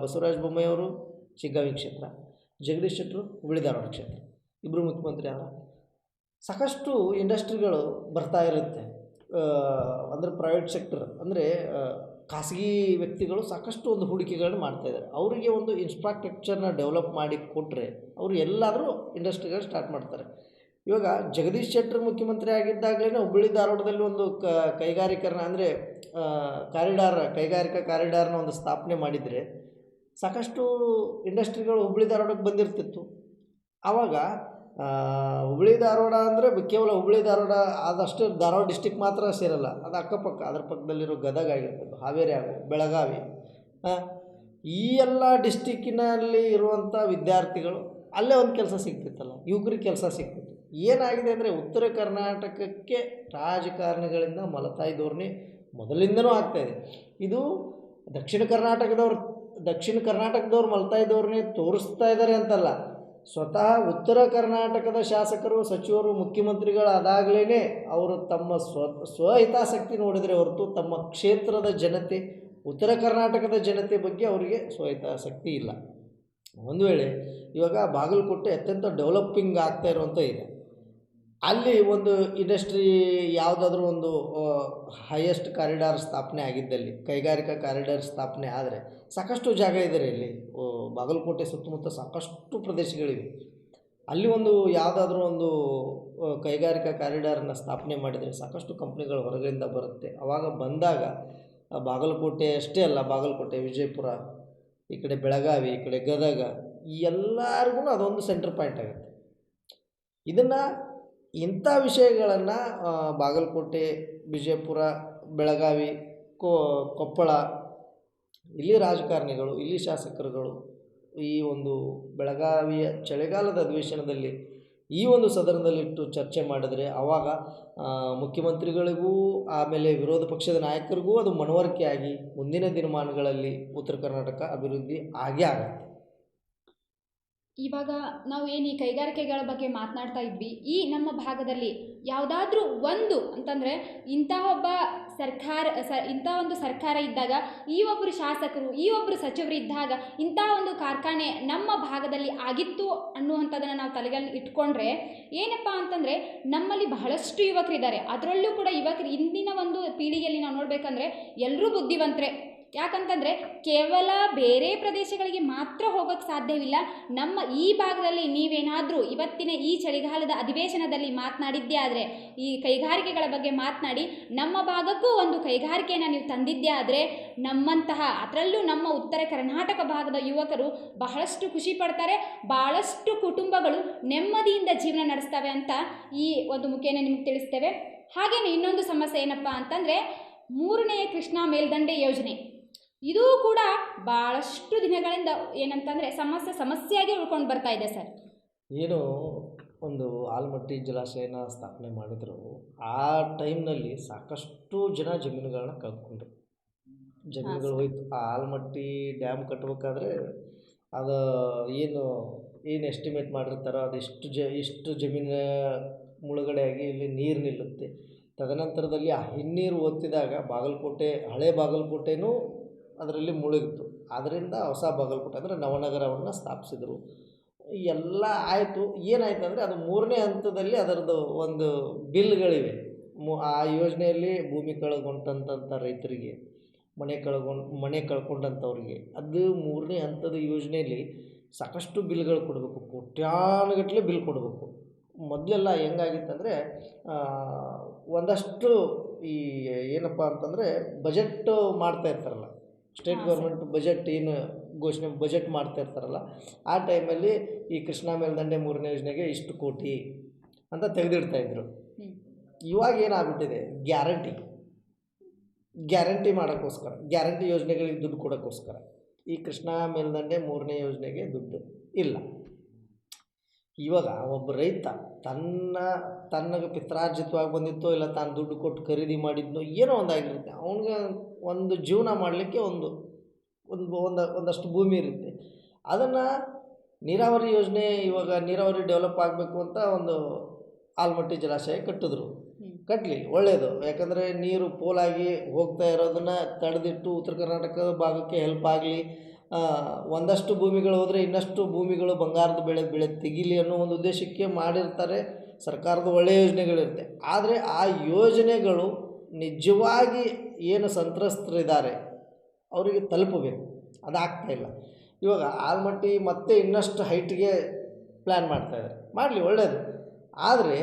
ಬಸವರಾಜ ಬೊಮ್ಮಾಯಿ ಅವರು ಶಿಗ್ಗಾವಿ ಕ್ಷೇತ್ರ. ಜಗದೀಶ್ ಶೆಟ್ಟರು ಹುಬ್ಬಳ್ಳಿ ಧಾರವಾಡ ಕ್ಷೇತ್ರ. ಇಬ್ಬರು ಮುಖ್ಯಮಂತ್ರಿ ಆದ. ಸಾಕಷ್ಟು ಇಂಡಸ್ಟ್ರಿಗಳು ಬರ್ತಾ ಇರುತ್ತೆ. ಅಂದರೆ ಪ್ರೈವೇಟ್ ಸೆಕ್ಟರ್ ಅಂದರೆ ಖಾಸಗಿ ವ್ಯಕ್ತಿಗಳು ಸಾಕಷ್ಟು ಒಂದು ಹೂಡಿಕೆಗಳನ್ನ ಮಾಡ್ತಾಯಿದ್ದಾರೆ ಅವರಿಗೆ ಒಂದು ಇನ್ಫ್ರಾಸ್ಟ್ರಕ್ಚರ್ನ ಡೆವಲಪ್ ಮಾಡಿ ಕೊಟ್ಟರೆ ಅವರು ಎಲ್ಲಾದರೂ ಇಂಡಸ್ಟ್ರಿಗಳು ಸ್ಟಾರ್ಟ್ ಮಾಡ್ತಾರೆ. ಇವಾಗ ಜಗದೀಶ್ ಶೆಟ್ಟರ್ ಮುಖ್ಯಮಂತ್ರಿ ಆಗಿದ್ದಾಗಲೇ ಹುಬ್ಬಳ್ಳಿ ಧಾರವಾಡದಲ್ಲಿ ಒಂದು ಕ ಕೈಗಾರಿಕರಣ ಅಂದರೆ ಕಾರಿಡಾರ್, ಕೈಗಾರಿಕಾ ಕಾರಿಡಾರ್ನ ಒಂದು ಸ್ಥಾಪನೆ ಮಾಡಿದರೆ ಸಾಕಷ್ಟು ಇಂಡಸ್ಟ್ರಿಗಳು ಹುಬ್ಬಳ್ಳಿ ಧಾರವಾಡಕ್ಕೆ ಬಂದಿರ್ತಿತ್ತು. ಆವಾಗ ಹುಬ್ಬಳ್ಳಿ ಧಾರವಾಡ ಅಂದರೆ ಕೇವಲ ಹುಬ್ಬಳ್ಳಿ ಧಾರವಾಡ ಆದಷ್ಟು ಧಾರವಾಡ ಡಿಸ್ಟಿಕ್ ಮಾತ್ರ ಸೇರಲ್ಲ. ಅದು ಅಕ್ಕಪಕ್ಕ, ಅದ್ರ ಪಕ್ಕದಲ್ಲಿರೋ ಗದಗ ಆಗಿರ್ಬೋದು, ಹಾವೇರಿ ಆಗೋ, ಬೆಳಗಾವಿ. ಈ ಎಲ್ಲ ಡಿಸ್ಟಿಕ್ಕಿನಲ್ಲಿ ಇರುವಂಥ ವಿದ್ಯಾರ್ಥಿಗಳು ಅಲ್ಲೇ ಒಂದು ಕೆಲಸ ಸಿಗ್ತಿತ್ತಲ್ಲ ಯುವಕರಿಗೆ ಕೆಲಸ ಸಿಗ್ತಿತ್ತು. ಏನಾಗಿದೆ ಅಂದರೆ ಉತ್ತರ ಕರ್ನಾಟಕಕ್ಕೆ ರಾಜಕಾರಣಿಗಳಿಂದ ಮಲತಾಯಿ ಧೋರಣೆ ಮೊದಲಿಂದನೂ ಆಗ್ತಾಯಿದೆ ಇದು ದಕ್ಷಿಣ ಕರ್ನಾಟಕದವ್ರು ದಕ್ಷಿಣ ಕರ್ನಾಟಕದವ್ರು ಮಲ್ತಾ ಇದ್ದವ್ರನ್ನೇ ತೋರಿಸ್ತಾ ಇದ್ದಾರೆ ಅಂತಲ್ಲ. ಸ್ವತಃ ಉತ್ತರ ಕರ್ನಾಟಕದ ಶಾಸಕರು, ಸಚಿವರು ಮುಖ್ಯಮಂತ್ರಿಗಳಾದಾಗಲೇ ಅವರು ತಮ್ಮ ಸ್ವ ಸ್ವಹಿತಾಸಕ್ತಿ ನೋಡಿದರೆ ಹೊರತು ತಮ್ಮ ಕ್ಷೇತ್ರದ ಜನತೆ, ಉತ್ತರ ಕರ್ನಾಟಕದ ಜನತೆ ಬಗ್ಗೆ ಅವರಿಗೆ ಸ್ವಹಿತಾಸಕ್ತಿ ಇಲ್ಲ. ಒಂದು ವೇಳೆ ಇವಾಗ ಬಾಗಲಕೋಟೆ ಅತ್ಯಂತ ಡೆವಲಪಿಂಗ್ ಆಗ್ತಾ ಇರುವಂಥ ಇದೆ. ಅಲ್ಲಿ ಒಂದು ಇಂಡಸ್ಟ್ರಿ ಯಾವುದಾದ್ರೂ ಒಂದು ಹೈಯೆಸ್ಟ್ ಕಾರಿಡಾರ್ ಸ್ಥಾಪನೆ ಆಗಿದ್ದಲ್ಲಿ, ಕೈಗಾರಿಕಾ ಕಾರಿಡಾರ್ ಸ್ಥಾಪನೆ ಆದರೆ ಸಾಕಷ್ಟು ಜಾಗ ಇದೆ ರೀ ಇಲ್ಲಿ. ಬಾಗಲಕೋಟೆ ಸುತ್ತಮುತ್ತ ಸಾಕಷ್ಟು ಪ್ರದೇಶಗಳಿವೆ. ಅಲ್ಲಿ ಒಂದು ಯಾವುದಾದ್ರೂ ಒಂದು ಕೈಗಾರಿಕಾ ಕಾರಿಡಾರನ್ನ ಸ್ಥಾಪನೆ ಮಾಡಿದರೆ ಸಾಕಷ್ಟು ಕಂಪ್ನಿಗಳು ಹೊರಗಡೆಯಿಂದ ಬರುತ್ತೆ. ಆವಾಗ ಬಂದಾಗ ಬಾಗಲಕೋಟೆ ಅಷ್ಟೇ ಅಲ್ಲ, ಬಾಗಲಕೋಟೆ, ವಿಜಯಪುರ, ಈ ಕಡೆ ಬೆಳಗಾವಿ, ಈ ಕಡೆ ಗದಗ, ಈ ಎಲ್ಲರಿಗೂ ಅದೊಂದು ಸೆಂಟ್ರ್ ಪಾಯಿಂಟ್ ಆಗುತ್ತೆ. ಇದನ್ನು ಇಂಥ ವಿಷಯಗಳನ್ನು ಬಾಗಲಕೋಟೆ ವಿಜಯಪುರ ಬೆಳಗಾವಿ ಕೊಪ್ಪಳ, ಇಲ್ಲಿ ರಾಜಕಾರಣಿಗಳು, ಇಲ್ಲಿ ಶಾಸಕರುಗಳು ಈ ಒಂದು ಬೆಳಗಾವಿಯ ಚಳಿಗಾಲದ ಅಧಿವೇಶನದಲ್ಲಿ ಈ ಒಂದು ಸದನದಲ್ಲಿಟ್ಟು ಚರ್ಚೆ ಮಾಡಿದರೆ ಆವಾಗ ಮುಖ್ಯಮಂತ್ರಿಗಳಿಗೂ ಆಮೇಲೆ ವಿರೋಧ ಪಕ್ಷದ ನಾಯಕರಿಗೂ ಅದು ಮನವರಿಕೆ ಆಗಿ ಮುಂದಿನ ದಿನಮಾನಗಳಲ್ಲಿ ಉತ್ತರ ಕರ್ನಾಟಕ ಅಭಿವೃದ್ಧಿ ಆಗೇ ಆಗುತ್ತೆ. ಇವಾಗ ನಾವು ಏನು ಈ ಕೈಗಾರಿಕೆಗಳ ಬಗ್ಗೆ ಮಾತನಾಡ್ತಾ ಇದ್ವಿ, ಈ ನಮ್ಮ ಭಾಗದಲ್ಲಿ ಯಾವುದಾದ್ರೂ ಒಂದು ಅಂತಂದರೆ ಇಂಥ ಒಬ್ಬ ಸರ್ಕಾರ, ಸ, ಇಂಥ ಒಂದು ಸರ್ಕಾರ ಇದ್ದಾಗ ಈ ಒಬ್ಬರು ಶಾಸಕರು, ಈ ಒಬ್ಬರು ಸಚಿವರು ಇದ್ದಾಗ ಇಂಥ ಒಂದು ಕಾರ್ಖಾನೆ ನಮ್ಮ ಭಾಗದಲ್ಲಿ ಆಗಿತ್ತು ಅನ್ನುವಂಥದ್ದನ್ನು ನಾವು ತಲೆಗಳಲ್ಲಿ ಇಟ್ಕೊಂಡ್ರೆ ಏನಪ್ಪ ಅಂತಂದರೆ ನಮ್ಮಲ್ಲಿ ಬಹಳಷ್ಟು ಯುವಕರಿದ್ದಾರೆ. ಅದರಲ್ಲೂ ಕೂಡ ಯುವಕರು ಇಂದಿನ ಒಂದು ಪೀಳಿಗೆಯಲ್ಲಿ ನಾವು ನೋಡಬೇಕಂದ್ರೆ ಎಲ್ಲರೂ ಬುದ್ಧಿವಂತರೆ. ಯಾಕಂತಂದರೆ ಕೇವಲ ಬೇರೆ ಪ್ರದೇಶಗಳಿಗೆ ಮಾತ್ರ ಹೋಗೋಕ್ಕೆ ಸಾಧ್ಯವಿಲ್ಲ. ನಮ್ಮ ಈ ಭಾಗದಲ್ಲಿ ನೀವೇನಾದರೂ ಇವತ್ತಿನ ಈ ಚಳಿಗಾಲದ ಅಧಿವೇಶನದಲ್ಲಿ ಮಾತನಾಡಿದ್ದೇ ಆದರೆ, ಈ ಕೈಗಾರಿಕೆಗಳ ಬಗ್ಗೆ ಮಾತನಾಡಿ, ನಮ್ಮ ಭಾಗಕ್ಕೂ ಒಂದು ಕೈಗಾರಿಕೆಯನ್ನು ನೀವು ತಂದಿದ್ದೇ ಆದರೆ, ನಮ್ಮಂತಹ, ಅದರಲ್ಲೂ ನಮ್ಮ ಉತ್ತರ ಕರ್ನಾಟಕ ಭಾಗದ ಯುವಕರು ಬಹಳಷ್ಟು ಖುಷಿ ಪಡ್ತಾರೆ, ಬಹಳಷ್ಟು ಕುಟುಂಬಗಳು ನೆಮ್ಮದಿಯಿಂದ ಜೀವನ ನಡೆಸ್ತವೆ ಅಂತ ಈ ಒಂದು ಮುಖೇನ ನಿಮ್ಗೆ ತಿಳಿಸ್ತೇವೆ. ಹಾಗೆಯೇ ಇನ್ನೊಂದು ಸಮಸ್ಯೆ ಏನಪ್ಪ ಅಂತಂದರೆ ಮೂರನೆಯ ಕೃಷ್ಣಾ ಮೇಲ್ದಂಡೆ ಯೋಜನೆ. ಇದೂ ಕೂಡ ಭಾಳಷ್ಟು ದಿನಗಳಿಂದ ಏನಂತಂದರೆ ಸಮಸ್ಯೆ ಸಮಸ್ಯೆಯಾಗಿ ಉಳ್ಕೊಂಡು ಬರ್ತಾ ಇದೆ ಸರ್. ಏನು ಒಂದು ಆಲ್ಮಟ್ಟಿ ಜಲಾಶಯನ ಸ್ಥಾಪನೆ ಮಾಡಿದರು. ಆ ಟೈಮ್ನಲ್ಲಿ ಸಾಕಷ್ಟು ಜನ ಜಮೀನುಗಳನ್ನ ಕಳ್ಕೊಂಡ್ರು. ಜಮೀನುಗಳು ಹೋಯ್ತು. ಆ ಆಲ್ಮಟ್ಟಿ ಡ್ಯಾಮ್ ಕಟ್ಟಬೇಕಾದ್ರೆ ಅದು ಏನು ಏನು ಎಸ್ಟಿಮೇಟ್ ಮಾಡಿರ್ತಾರೋ ಅದು ಎಷ್ಟು ಜ ಇಷ್ಟು ಜಮೀನು ಮುಳುಗಡೆ ಆಗಿ ಇಲ್ಲಿ ನೀರು ನಿಲ್ಲುತ್ತೆ. ತದನಂತರದಲ್ಲಿ ಆ ಹಿನ್ನೀರು ಒತ್ತಿದಾಗ ಬಾಗಲಕೋಟೆ ಹಳೆ ಬಾಗಲಕೋಟೆನೂ ಅದರಲ್ಲಿ ಮುಳುಗಿತು. ಅದರಿಂದ ಹೊಸ ಬಾಗಲಕೋಟೆ ಅಂದರೆ ನವನಗರವನ್ನು ಸ್ಥಾಪಿಸಿದರು. ಎಲ್ಲ ಆಯಿತು. ಏನಾಯಿತು ಅಂದರೆ ಅದು ಮೂರನೇ ಹಂತದಲ್ಲಿ ಅದರದ್ದು ಒಂದು ಬಿಲ್ಗಳಿವೆ. ಮು ಆ ಯೋಜನೆಯಲ್ಲಿ ಭೂಮಿ ಕಳ್ಕೊಂಡಂಥ ರೈತರಿಗೆ, ಮನೆ ಕಳ್ಕೊಂಡು, ಮನೆ ಕಳ್ಕೊಂಡಂಥವ್ರಿಗೆ ಅದು ಮೂರನೇ ಹಂತದ ಯೋಜನೆಯಲ್ಲಿ ಸಾಕಷ್ಟು ಬಿಲ್ಗಳು ಕೊಡಬೇಕು. ಕೋಟ್ಯಾನುಗಟ್ಟಲೆ ಬಿಲ್ ಕೊಡಬೇಕು. ಮೊದಲೆಲ್ಲ ಹೆಂಗಾಗಿತ್ತಂದರೆ ಒಂದಷ್ಟು ಈ ಏನಪ್ಪ ಅಂತಂದರೆ ಬಜೆಟ್ಟು ಮಾಡ್ತಾ ಇರ್ತಾರಲ್ಲ. ಸ್ಟೇಟ್ ಗೌರ್ಮೆಂಟ್ ಬಜೆಟ್ ಏನು ಘೋಷಣೆ ಬಜೆಟ್ ಮಾಡ್ತಾ ಇರ್ತಾರಲ್ಲ ಆ ಟೈಮಲ್ಲಿ ಈ ಕೃಷ್ಣ ಮೇಲ್ದಂಡೆ ಮೂರನೇ ಯೋಜನೆಗೆ ಇಷ್ಟು ಕೋಟಿ ಅಂತ ತೆಗೆದಿಡ್ತಾ ಇದ್ರು. ಇವಾಗ ಏನಾಗ್ಬಿಟ್ಟಿದೆ? ಗ್ಯಾರಂಟಿ. ಗ್ಯಾರಂಟಿ ಮಾಡೋಕ್ಕೋಸ್ಕರ ಗ್ಯಾರಂಟಿ ಯೋಜನೆಗಳಿಗೆ ದುಡ್ಡು ಕೊಡೋಕ್ಕೋಸ್ಕರ ಈ ಕೃಷ್ಣ ಮೇಲ್ದಂಡೆ ಮೂರನೇ ಯೋಜನೆಗೆ ದುಡ್ಡು ಇಲ್ಲ. ಇವಾಗ ಒಬ್ಬ ರೈತ ತನ್ನ ತನ್ನಗೆ ಪಿತ್ರಾರ್ಜಿತವಾಗಿ ಬಂದಿತ್ತೋ ಇಲ್ಲ ತಾನು ದುಡ್ಡು ಕೊಟ್ಟು ಖರೀದಿ ಮಾಡಿದ್ನೋ ಏನೋ ಒಂದಾಗಿರುತ್ತೆ. ಅವನಿಗೆ ಒಂದು ಜೀವನ ಮಾಡಲಿಕ್ಕೆ ಒಂದು ಒಂದು ಒಂದು ಒಂದಷ್ಟು ಭೂಮಿ ಇರುತ್ತೆ. ಅದನ್ನು ನೀರಾವರಿ ಯೋಜನೆ ಇವಾಗ ನೀರಾವರಿ ಡೆವಲಪ್ ಆಗಬೇಕು ಅಂತ ಒಂದು ಆಲ್ಮಟ್ಟಿ ಜಲಾಶಯ ಕಟ್ಟಿದ್ರು. ಕಟ್ಟಲಿ ಒಳ್ಳೆಯದು ಯಾಕಂದರೆ ನೀರು ಪೋಲಾಗಿ ಹೋಗ್ತಾ ಇರೋದನ್ನು ತಡೆದಿಟ್ಟು ಉತ್ತರ ಕರ್ನಾಟಕದ ಭಾಗಕ್ಕೆ ಹೆಲ್ಪ್ ಆಗಲಿ ಒಂದಷ್ಟು ಭೂಮಿಗಳು ಹೋದರೆ ಇನ್ನಷ್ಟು ಭೂಮಿಗಳು ಬಂಗಾರದ ಬೆಳೆ ಬೆಳೆ ತೆಗೀಲಿ ಅನ್ನೋ ಒಂದು ಉದ್ದೇಶಕ್ಕೆ ಮಾಡಿರ್ತಾರೆ ಸರ್ಕಾರದ ಒಳ್ಳೆಯ ಯೋಜನೆಗಳಿರುತ್ತೆ. ಆದರೆ ಆ ಯೋಜನೆಗಳು ನಿಜವಾಗಿ ಏನು ಸಂತ್ರಸ್ತರಿದ್ದಾರೆ ಅವರಿಗೆ ತಲುಪಬೇಕು. ಅದಾಗ್ತಾಯಿಲ್ಲ ಇವಾಗ ಆಲ್ಮಟ್ಟಿ ಮತ್ತೆ ಇನ್ನಷ್ಟು ಹೈಟ್ಗೆ ಪ್ಲ್ಯಾನ್ ಮಾಡ್ತಾಯಿದ್ದಾರೆ ಮಾಡಲಿ ಒಳ್ಳೆಯದು ಆದರೆ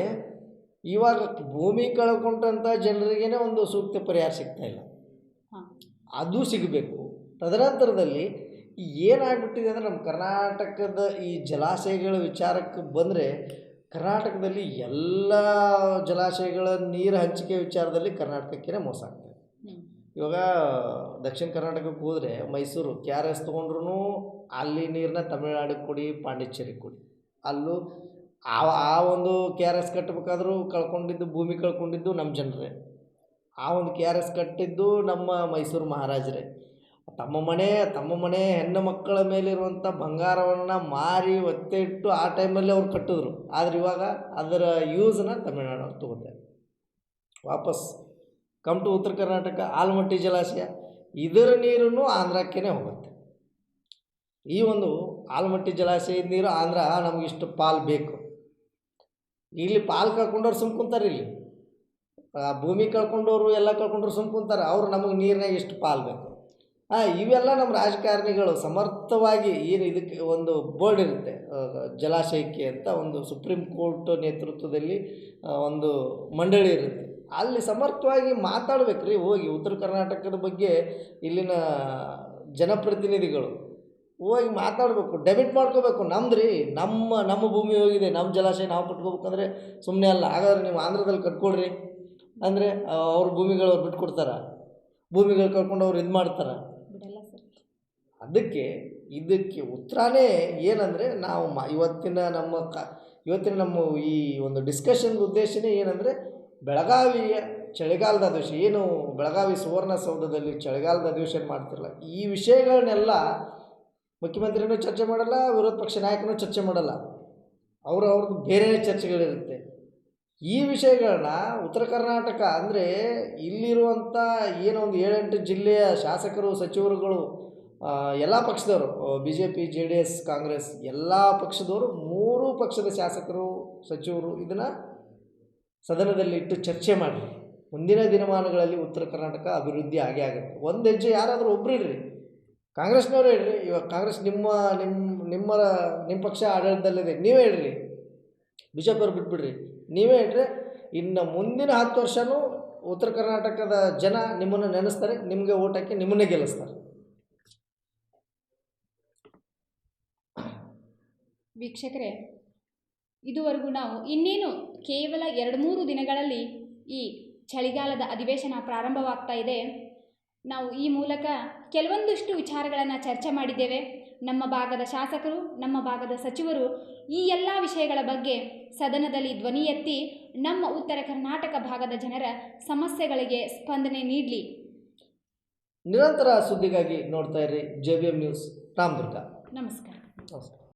ಇವಾಗ ಭೂಮಿ ಕಳ್ಕೊಂಡಂಥ ಜನರಿಗೇ ಒಂದು ಸೂಕ್ತ ಪರಿಹಾರ ಸಿಗ್ತಾಯಿಲ್ಲ ಇಲ್ಲ. ಅದು ಸಿಗಬೇಕು. ತದನಂತರದಲ್ಲಿ ಏನಾಗ್ಬಿಟ್ಟಿದೆ ಅಂದರೆ ನಮ್ಮ ಕರ್ನಾಟಕದ ಈ ಜಲಾಶಯಗಳ ವಿಚಾರಕ್ಕೆ ಬಂದರೆ ಕರ್ನಾಟಕದಲ್ಲಿ ಎಲ್ಲ ಜಲಾಶಯಗಳ ನೀರು ಹಂಚಿಕೆ ವಿಚಾರದಲ್ಲಿ ಕರ್ನಾಟಕಕ್ಕೇ ಮೋಸ ಆಗ್ತದೆ ಇವಾಗ ದಕ್ಷಿಣ ಕರ್ನಾಟಕಕ್ಕೆ ಹೋದರೆ ಮೈಸೂರು ಕೆ ಆರ್ ಎಸ್ ತೊಗೊಂಡ್ರು ಅಲ್ಲಿ ನೀರನ್ನ ತಮಿಳ್ನಾಡಿಗೆ ಕೊಡಿ, ಪಾಂಡಿಚೇರಿಗೆ ಕೊಡಿ. ಅಲ್ಲೂ ಆ ಆ ಒಂದು ಕೆ ಆರ್ ಎಸ್ ಕಟ್ಟಬೇಕಾದ್ರೂ ಕಳ್ಕೊಂಡಿದ್ದು, ಭೂಮಿ ಕಳ್ಕೊಂಡಿದ್ದು ನಮ್ಮ ಜನರೇ. ಆ ಒಂದು ಕೆ ಆರ್ ಎಸ್ ಕಟ್ಟಿದ್ದು ನಮ್ಮ ಮೈಸೂರು ಮಹಾರಾಜರೇ. ತಮ್ಮ ಮನೆ ತಮ್ಮ ಮನೆ ಹೆಣ್ಣು ಮಕ್ಕಳ ಮೇಲಿರುವಂಥ ಬಂಗಾರವನ್ನು ಮಾರಿ ಒತ್ತೆ ಇಟ್ಟು ಆ ಟೈಮಲ್ಲಿ ಅವ್ರು ಕಟ್ಟಿದ್ರು. ಆದರೆ ಇವಾಗ ಅದರ ಯೂಸನ್ನ ತಮಿಳ್ನಾಡವ್ರು ತಗೋತಾರೆ ವಾಪಸ್ ಕಮ್ ಟು ಉತ್ತರ ಕರ್ನಾಟಕ, ಆಲಮಟ್ಟಿ ಜಲಾಶಯ, ಇದರ ನೀರನ್ನು ಆಂಧ್ರಕ್ಕೇ ಹೋಗುತ್ತೆ. ಈ ಒಂದು ಆಲಮಟ್ಟಿ ಜಲಾಶಯದ ನೀರು ಆಂಧ್ರ ನಮಗಿಷ್ಟು ಪಾಲು ಬೇಕು. ಇಲ್ಲಿ ಪಾಲು ಕಳ್ಕೊಂಡವ್ರು ಸುಮ್ಕೊಂತಾರೆ ಇಲ್ಲಿ. ಭೂಮಿ ಕಳ್ಕೊಂಡವರು ಎಲ್ಲ ಕಳ್ಕೊಂಡ್ರು ಸುಮ್ಕೊಂತಾರೆ. ಅವ್ರು ನಮಗೆ ನೀರಿನಾಗ ಎಷ್ಟು ಪಾಲು ಬೇಕು. ಇವೆಲ್ಲ ನಮ್ಮ ರಾಜಕಾರಣಿಗಳು ಸಮರ್ಥವಾಗಿ ಏನು ಇದಕ್ಕೆ ಒಂದು ಬೋರ್ಡ್ ಇರುತ್ತೆ ಜಲಾಶಯಕ್ಕೆ ಅಂತ ಒಂದು ಸುಪ್ರೀಂ ಕೋರ್ಟ್ ನೇತೃತ್ವದಲ್ಲಿ ಒಂದು ಮಂಡಳಿ ಇರುತ್ತೆ. ಅಲ್ಲಿ ಸಮರ್ಥವಾಗಿ ಮಾತಾಡ್ಬೇಕು ರೀ, ಹೋಗಿ ಉತ್ತರ ಕರ್ನಾಟಕದ ಬಗ್ಗೆ ಇಲ್ಲಿನ ಜನಪ್ರತಿನಿಧಿಗಳು. ಹೋಗಿ ಮಾತಾಡಬೇಕು ಡೆಬಿಟ್ ಮಾಡ್ಕೋಬೇಕು. ನಮ್ದು ರೀ ನಮ್ಮ ನಮ್ಮ ಭೂಮಿ ಹೋಗಿದೆ, ನಮ್ಮ ಜಲಾಶಯ ನಾವು ಕಟ್ಕೋಬೇಕಂದ್ರೆ ಸುಮ್ಮನೆ ಅಲ್ಲ, ಹಾಗಾದ್ರೆ ನೀವು ಆಂಧ್ರದಲ್ಲಿ ಕಟ್ಕೊಡ್ರಿ ಅಂದರೆ ಅವ್ರ ಭೂಮಿಗಳು ಅವ್ರು ಬಿಟ್ಕೊಡ್ತಾರ. ಭೂಮಿಗಳು ಕಳ್ಕೊಂಡು ಅವ್ರು ಇದು ಮಾಡ್ತಾರೆ ಅದಕ್ಕೆ ಇದಕ್ಕೆ ಉತ್ತರನೇ ಏನಂದರೆ ನಾವು ಮ, ಇವತ್ತಿನ ನಮ್ಮ ಕ, ಇವತ್ತಿನ ನಮ್ಮ ಈ ಒಂದು ಡಿಸ್ಕಷನ್ ಉದ್ದೇಶನೇ ಏನಂದರೆ ಬೆಳಗಾವಿಯ ಚಳಿಗಾಲದ ಅಧಿವೇಶನ ಏನು ಬೆಳಗಾವಿ ಸುವರ್ಣಸೌಧದಲ್ಲಿ ಚಳಿಗಾಲದ ಅಧಿವೇಶನ ಮಾಡ್ತಿರಲ್ಲ, ಈ ವಿಷಯಗಳನ್ನೆಲ್ಲ ಮುಖ್ಯಮಂತ್ರಿನೂ ಚರ್ಚೆ ಮಾಡಲ್ಲ, ವಿರೋಧ ಪಕ್ಷ ನಾಯಕನೂ ಚರ್ಚೆ ಮಾಡಲ್ಲ. ಅವರು ಅವ್ರದ್ದು ಬೇರೆ ಚರ್ಚೆಗಳಿರುತ್ತೆ. ಈ ವಿಷಯಗಳನ್ನ ಉತ್ತರ ಕರ್ನಾಟಕ ಅಂದರೆ ಇಲ್ಲಿರುವಂಥ ಏನೋ ಒಂದು ಏಳೆಂಟು ಜಿಲ್ಲೆಯ ಶಾಸಕರು, ಸಚಿವರುಗಳು ಎಲ್ಲ ಪಕ್ಷದವರು B J P J D S Congress, ಎಲ್ಲ ಪಕ್ಷದವರು, ಮೂರೂ ಪಕ್ಷದ ಶಾಸಕರು, ಸಚಿವರು ಇದನ್ನು ಸದನದಲ್ಲಿ ಇಟ್ಟು ಚರ್ಚೆ ಮಾಡಿರಿ ಮುಂದಿನ ದಿನಮಾನಗಳಲ್ಲಿ ಉತ್ತರ ಕರ್ನಾಟಕ ಅಭಿವೃದ್ಧಿ ಆಗೇ ಆಗುತ್ತೆ. ಒಂದು ಹೆಜ್ಜೆ ಯಾರಾದರೂ ಒಬ್ರು ಇಡ್ರಿ ಕಾಂಗ್ರೆಸ್ನವರು ಹೇಳ್ರಿ ಇವಾಗ ಕಾಂಗ್ರೆಸ್ ನಿಮ್ಮ ನಿಮ್ಮ ನಿಮ್ಮ ನಿಮ್ಮ ಪಕ್ಷ ಆಡಳಿತದಲ್ಲಿದೆ. ನೀವೇ ಹೇಳ್ರಿ ಬಿಜೆಪಿಯವ್ರು ಬಿಟ್ಬಿಡ್ರಿ. ನೀವೇ ಹೇಳ್ರಿ ಇನ್ನು ಮುಂದಿನ ಹತ್ತು ವರ್ಷವೂ ಉತ್ತರ ಕರ್ನಾಟಕದ ಜನ ನಿಮ್ಮನ್ನು ನೆನೆಸ್ತಾರೆ. ನಿಮಗೆ ಓಟ್ ಹಾಕಿ ನಿಮ್ಮನ್ನೇ ಗೆಲ್ಲಿಸ್ತಾರೆ. ವೀಕ್ಷಕರೇ ಇದುವರೆಗೂ ನಾವು ಇನ್ನೇನು ಕೇವಲ ಎರಡು ಮೂರು ದಿನಗಳಲ್ಲಿ ಈ ಚಳಿಗಾಲದ ಅಧಿವೇಶನ ಪ್ರಾರಂಭವಾಗ್ತಾ ಇದೆ. ನಾವು ಈ ಮೂಲಕ ಕೆಲವೊಂದಿಷ್ಟು ವಿಚಾರಗಳನ್ನು ಚರ್ಚೆ ಮಾಡಿದ್ದೇವೆ. ನಮ್ಮ ಭಾಗದ ಶಾಸಕರು ನಮ್ಮ ಭಾಗದ ಸಚಿವರು ಈ ಎಲ್ಲ ವಿಷಯಗಳ ಬಗ್ಗೆ ಸದನದಲ್ಲಿ ಧ್ವನಿ ಎತ್ತಿ ನಮ್ಮ ಉತ್ತರ ಕರ್ನಾಟಕ ಭಾಗದ ಜನರ ಸಮಸ್ಯೆಗಳಿಗೆ ಸ್ಪಂದನೆ ನೀಡಲಿ. ನಿರಂತರ ಸುದ್ದಿಗಾಗಿ ನೋಡ್ತಾ ಇರಿ J B M news Ramdurg. ನಮಸ್ಕಾರ. ನಮಸ್ಕಾರ.